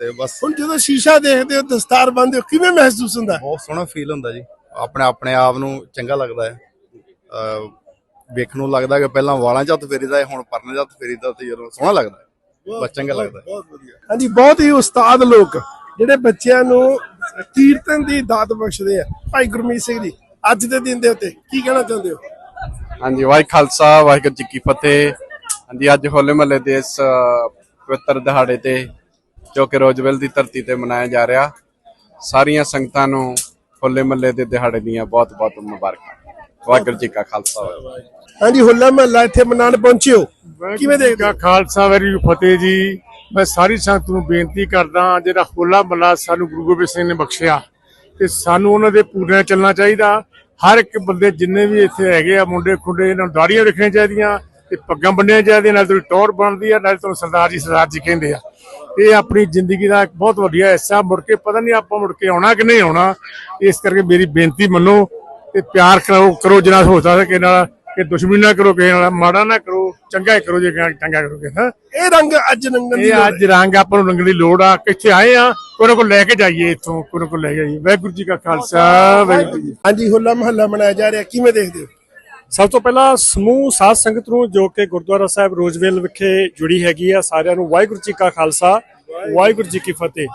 ਤੇ ਬਸ। ਹੁਣ ਜਦੋਂ ਸ਼ੀਸ਼ਾ ਦੇਖਦੇ ਹੋ ਦਸਤਾਰ ਬੰਨਦੇ ਹੋ ਕਿਵੇਂ ਮਹਿਸੂਸ ਹੁੰਦਾ? ਬਹੁਤ ਸੋਹਣਾ ਫੀਲ ਹੁੰਦਾ ਜੀ। ਆਪਣੇ ਆਪਣੇ ਆਪ ਨੂੰ ਚੰਗਾ ਲੱਗਦਾ ਹੈ। ਵੇਖਣ ਨੂੰ ਲੱਗਦਾ ਕਿ ਪਹਿਲਾਂ ਵਾਲਾਂ 'ਚ ਹੱਥ ਫੇਰੀਦਾ ਹੁਣ ਪਰਨੇ 'ਚ ਹੱਥ ਫੇਰੀਦਾ ਤੇ ਜਦੋਂ ਸੋਹਣਾ ਲੱਗਦਾ ਬਸ ਚੰਗਾ ਲੱਗਦਾ। ਬਹੁਤ ਵਧੀਆ। ਹਾਂਜੀ ਬਹੁਤ ਹੀ ਉਸਤਾਦ ਲੋਕ ਜਿਹੜੇ ਬੱਚਿਆਂ ਨੂੰ ਕੀਰਤਨ ਦੀ ਦਾਤ ਬਖਸ਼ਦੇ ਆ। ਭਾਈ ਗੁਰਮੀਤ ਸਿੰਘ ਜੀ ਅੱਜ ਦੇ ਦਿਨ ਦੇ ਉੱਤੇ ਕੀ ਕਹਿਣਾ ਚਾਹੁੰਦੇ ਹੋ? ਹਾਂਜੀ ਵਾਹਿ ਖਾਲਸਾ ਵਾਹਿਗੁਰੂ ਜੀ ਕੀ ਫਤਿਹ। ਹਾਂਜੀ ਅੱਜ ਹੋਲੇ ਮਹੱਲੇ ਦੇ ਇਸ ਪਵਿੱਤਰ ਦਿਹਾੜੇ ਤੇ ਜੋ ਕਿ ਰੋਜ਼ਵੈਲ ਦੀ ਧਰਤੀ ਤੇ ਮਨਾਇਆ ਜਾ ਰਿਹਾ ਸਾਰੀਆਂ ਸੰਗਤਾਂ ਨੂੰ ਹੋਲੇ ਮਹੱਲੇ ਦੇ ਦਿਹਾੜੇ ਦੀਆਂ ਬਹੁਤ-ਬਹੁਤ ਮੁਬਾਰਕਾਂ। ਵਾਹਿਗੁਰੂ ਜੀ ਕਾ ਖਾਲਸਾ। ਹਾਂਜੀ ਹੁੱਲਾ ਮਹੱਲਾ ਇੱਥੇ ਮਨਾਉਣ ਪਹੁੰਚੇ ਹੋ। ਕਿਵੇਂ ਦੇਖਦੇ ਹੋ? ਖਾਲਸਾ ਵੈਰੀ ਫਤਿਹ ਜੀ। ਮੈਂ ਸਾਰੀ ਸੰਗਤ ਨੂੰ ਬੇਨਤੀ ਕਰਦਾ ਜਿਹੜਾ ਹੋਲਾ ਮਹੱਲਾ ਸਾਨੂੰ ਗੁਰੂ ਗੋਬਿੰਦ ਸਿੰਘ ਨੇ ਬਖਸ਼ਿਆ ਤੇ ਸਾਨੂੰ ਉਹਨਾਂ ਦੇ ਪੂਰਿਆਂ ਚੱਲਣਾ ਚਾਹੀਦਾ। ਹਰ ਇੱਕ ਬੰਦੇ ਜਿੰਨੇ ਵੀ ਇੱਥੇ ਹੈਗੇ ਆ ਮੁੰਡੇ ਖੁੰਡੇ ਇਹਨਾਂ ਨੂੰ ਦਾੜੀਆਂ ਰੱਖਣੀਆਂ ਚਾਹੀਦੀਆਂ ਤੇ ਪੱਗਾਂ ਬੰਨਣੀਆਂ ਚਾਹੀਦੀਆਂ ਨਾਲ ਤੁਹਾਡੀ ਟੌਰ ਬਣਦੀ ਆ ਨਾਲ ਤੁਹਾਨੂੰ ਸਰਦਾਰ ਜੀ ਸਰਦਾਰ ਜੀ ਕਹਿੰਦੇ ਆ। ਇਹ ਆਪਣੀ ਜ਼ਿੰਦਗੀ ਦਾ ਇੱਕ ਬਹੁਤ ਵੱਡਾ ਹਿੱਸਾ ਮੁੜ ਕੇ ਪਤਾ ਨਹੀਂ ਆਪਾਂ ਮੁੜ ਕੇ ਆਉਣਾ ਕਿ ਨਹੀਂ ਆਉਣਾ। ਇਸ ਕਰਕੇ ਮੇਰੀ ਬੇਨਤੀ ਮੰਨੋ ਤੇ ਪਿਆਰ ਕਰੋ ਕਰੋ ਜਿੰਨਾ ਹੋ ਸਕਦਾ ਕਿ ਨਾਲ ਕਿ ਦੁਸ਼ਮਣੀ ਨਾ ਕਰੋ ਕਿਸੇ ਨਾਲ ਮਾੜਾ ਨਾ ਕਰੋ ਚੰਗਾ ਹੀ ਕਰੋ ਜੇ ਚੰਗਾ ਕਰੋਗੇ ਹਾਂ? ਇਹ ਰੰਗ ਅੱਜ ਰੰਗਣ ਦੀ ਇਹ ਅੱਜ ਰੰਗ ਆਪਾਂ ਨੂੰ ਰੰਗਣ ਦੀ ਲੋੜ ਆ ਕਿੱਥੇ ਆਏ ਆ ਕੋਈ ਕੋਲ ਲੈ ਕੇ ਜਾਈਏ ਇੱਥੋਂ ਕੋਈ ਕੋਲ ਲੈ ਕੇ ਜਾਈਏ। ਵਾਹਿਗੁਰੂ ਜੀ ਕਾ ਖਾਲਸਾ ਵਾਹਿਗੁਰੂ ਜੀ ਕੀ। ਹਾਂਜੀ ਹੁੱਲਾ ਮਹੱਲਾ ਮਨਾਇਆ ਜਾ ਰਿਹਾ ਕਿਵੇਂ ਦੇਖਦੇ ਹੋ? ਸਭ ਤੋਂ ਪਹਿਲਾਂ ਸਮੂਹ ਸਾਧ ਸੰਗਤ ਨੂੰ ਜੋ ਕਿ ਗੁਰਦੁਆਰਾ ਸਾਹਿਬ ਰੋਜ਼ਵੇਲ ਵਿਖੇ ਜੁੜੀ ਹੈਗੀ ਆ ਸਾਰਿਆਂ ਨੂੰ ਵਾਹਿਗੁਰੂ ਜੀ ਕਾ ਖਾਲਸਾ ਵਾਹਿਗੁਰੂ ਜੀ ਕੀ ਫਤਿਹ।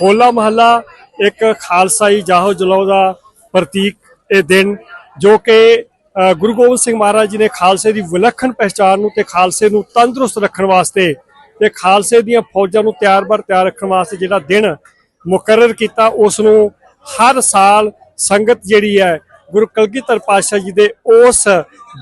ਹੋਲਾ ਮਹੱਲਾ ਇੱਕ ਖਾਲਸਾਈ ਜਾਹੋ ਜਲਾਓ ਦਾ ਪ੍ਰਤੀਕ ਇਹ ਦਿਨ, ਜੋ ਕਿ ਗੁਰੂ ਗੋਬਿੰਦ ਸਿੰਘ ਮਹਾਰਾਜ ਜੀ ਨੇ ਖਾਲਸੇ ਦੀ ਵਿਲੱਖਣ ਪਹਿਚਾਨ ਨੂੰ ਤੇ ਖਾਲਸੇ ਨੂੰ ਤੰਦਰੁਸਤ ਰੱਖਣ ਵਾਸਤੇ ਤੇ ਖਾਲਸੇ ਦੀਆਂ ਫੌਜਾਂ ਨੂੰ ਤਿਆਰ-ਬਰ ਤਿਆਰ ਰੱਖਣ ਵਾਸਤੇ ਜਿਹੜਾ ਦਿਨ ਮੁਕਰਰ ਕੀਤਾ ਉਸ ਨੂੰ ਹਰ ਸਾਲ ਸੰਗਤ ਜਿਹੜੀ ਹੈ, ਗੁਰੂ ਕਲਗੀਧਰ ਪਾਤਸ਼ਾਹ ਜੀ ਦੇ ਉਸ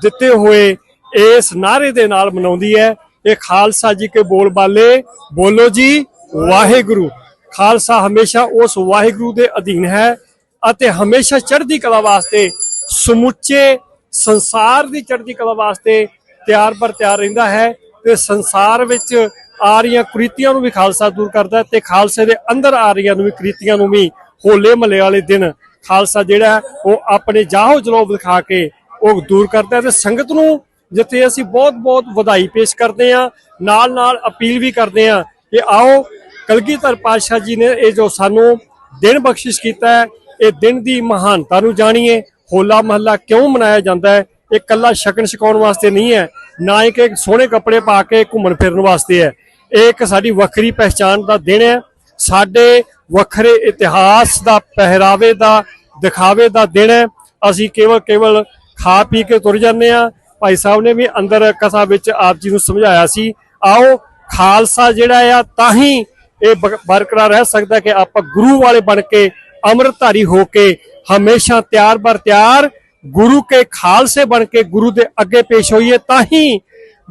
ਦਿੱਤੇ ਹੋਏ ਇਸ ਨਾਰੇ ਦੇ ਨਾਲ ਮਨਾਉਂਦੀ ਹੈ। ਇਹ ਖਾਲਸਾ ਜੀ ਕੇ ਬੋਲ ਬਾਲੇ, ਬੋਲੋ ਜੀ, ਵਾਹਿਗੁਰੂ। ਖਾਲਸਾ ਹਮੇਸ਼ਾ ਉਸ ਵਾਹਿਗੁਰੂ ਦੇ ਅਧੀਨ ਹੈ। ਅਤੇ ਹਮੇਸ਼ਾ ਚੜ੍ਹਦੀ ਕਲਾ ਵਾਸਤੇ, ਸਮੁੱਚੇ ਸੰਸਾਰ ਦੀ ਚੜ੍ਹਦੀ ਕਲਾ ਵਾਸਤੇ ਤਿਆਰ ਬਰ ਤਿਆਰ ਰਹਿੰਦਾ ਹੈ ਤੇ ਸੰਸਾਰ ਵਿੱਚ ਆ ਰਹੀਆਂ ਕੁਰੀਤੀਆਂ ਨੂੰ ਵੀ ਖਾਲਸਾ ਦੂਰ ਕਰਦਾ ਹੈ ਤੇ ਖਾਲਸੇ ਦੇ ਅੰਦਰ ਆ ਰਹੀਆਂ ਨੂੰ ਵੀ ਕੁਰੀਤੀਆਂ ਨੂੰ ਵੀ ਹੋਲੇ ਮਹੱਲੇ ਵਾਲੇ ਦਿਨ ਖਾਲਸਾ ਜਿਹੜਾ ਉਹ ਆਪਣੇ ਜਾਹੋ ਜਲੋ ਦਿਖਾ ਕੇ ਉਹ ਦੂਰ ਕਰਦਾ ਹੈ ਤੇ ਸੰਗਤ ਨੂੰ ਜਿੱਥੇ ਅਸੀਂ ਬਹੁਤ ਬਹੁਤ ਵਧਾਈ ਪੇਸ਼ ਕਰਦੇ ਹਾਂ, ਨਾਲ ਨਾਲ ਅਪੀਲ ਵੀ ਕਰਦੇ ਹਾਂ ਕਿ ਆਓ ਕਲਗੀਧਰ ਪਾਤਸ਼ਾਹ ਜੀ ਨੇ ਇਹ ਜੋ ਸਾਨੂੰ ਦਿਨ ਬਖਸ਼ਿਸ਼ ਕੀਤਾ ਹੈ ਇਹ ਦਿਨ ਦੀ ਮਹਾਨਤਾ ਨੂੰ ਜਾਣੀਏ। ਹੋਲਾ ਮਹੱਲਾ ਕਿਉਂ ਮਨਾਇਆ ਜਾਂਦਾ ਹੈ? ਇਹ ਕੱਲਾ ਛਕਣ ਛਕਾਉਣ ਵਾਸਤੇ ਨਹੀਂ ਹੈ, ਨਾ ਹੀ ਕਿ ਸੋਹਣੇ ਕੱਪੜੇ ਪਾ ਕੇ ਘੁੰਮਣ ਫਿਰਨ ਵਾਸਤੇ ਹੈ। ਇਹ ਇੱਕ ਸਾਡੀ ਵੱਖਰੀ ਪਹਿਚਾਣ ਦਾ ਦਿਨ ਹੈ। ਸਾਡੇ ਵੱਖਰੇ ਇਤਿਹਾਸ ਦਾ, ਪਹਿਰਾਵੇ ਦਾ, ਦਿਖਾਵੇ ਦਾ ਦਿਨ ਹੈ। ਅਸੀਂ ਕੇਵਲ ਕੇਵਲ ਖਾ ਪੀ ਕੇ ਤੁਰ ਜਾਂਦੇ ਆ ਭਾਈ ਸਾਹਿਬ ਨੇ ਵੀ ਅੰਦਰ ਕਥਾ ਵਿੱਚ ਆਪ ਜੀ ਨੂੰ ਸਮਝਾਇਆ ਸੀ, ਆਓ ਖਾਲਸਾ ਜਿਹੜਾ ਆ, ਤਾਂ ਹੀ ਇਹ ਬਰਕਰਾਰ ਰਹਿ ਸਕਦਾ ਕਿ ਆਪਾਂ ਗੁਰੂ ਵਾਲੇ ਬਣ ਕੇ ਅੰਮ੍ਰਿਤਧਾਰੀ ਹੋ ਕੇ ਹਮੇਸ਼ਾ ਤਿਆਰ ਬਰ ਤਿਆਰ ਗੁਰੂ ਕੇ ਖਾਲਸੇ ਬਣ ਕੇ ਗੁਰੂ ਦੇ ਅੱਗੇ ਪੇਸ਼ ਹੋਈਏ, ਤਾਂ ਹੀ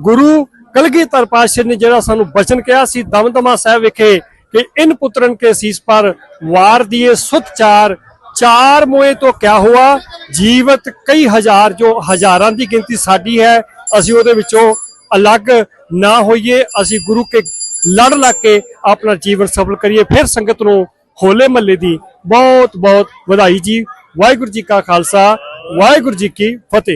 ਗੁਰੂ ਕਲਗੀਧਰ ਪਾਤਸ਼ਾਹ ਨੇ ਜਿਹੜਾ ਸਾਨੂੰ ਬਚਨ ਕਿਹਾ ਸੀ, ਦਮਦਮਾ ਸਾਹਿਬ ਵਿਖੇ ਕਿ ਇਨ ਪੁੱਤਰਨ ਕੇ ਸੀਸ ਪਰ ਵਾਰ ਦੀਏ ਸੁਤ ਚਾਰ ਚਾਰ ਮੋਏ ਤੋਂ ਕਿਆ ਹੁਆ? ਜੀਵਤ ਕਈ ਹਜ਼ਾਰ, ਜੋ ਹਜ਼ਾਰਾਂ ਦੀ ਗਿਣਤੀ ਸਾਡੀ ਹੈ, ਅਸੀਂ ਉਹਦੇ ਵਿੱਚੋਂ ਅਲੱਗ ਨਾ ਹੋਈਏ, ਅਸੀਂ ਗੁਰੂ ਕੇ ਲੜ ਲੱਗ ਕੇ ਆਪਣਾ ਜੀਵਨ ਸਫਲ ਕਰੀਏ, ਫਿਰ ਸੰਗਤ ਨੂੰ ਹੋਲੇ ਮਹੱਲੇ ਦੀ ਬਹੁਤ ਬਹੁਤ ਵਧਾਈ ਜੀ। ਵਾਹਿਗੁਰੂ ਜੀ ਕਾ ਖਾਲਸਾ, ਵਾਹਿਗੁਰੂ ਜੀ ਕੀ ਫਤਿਹ।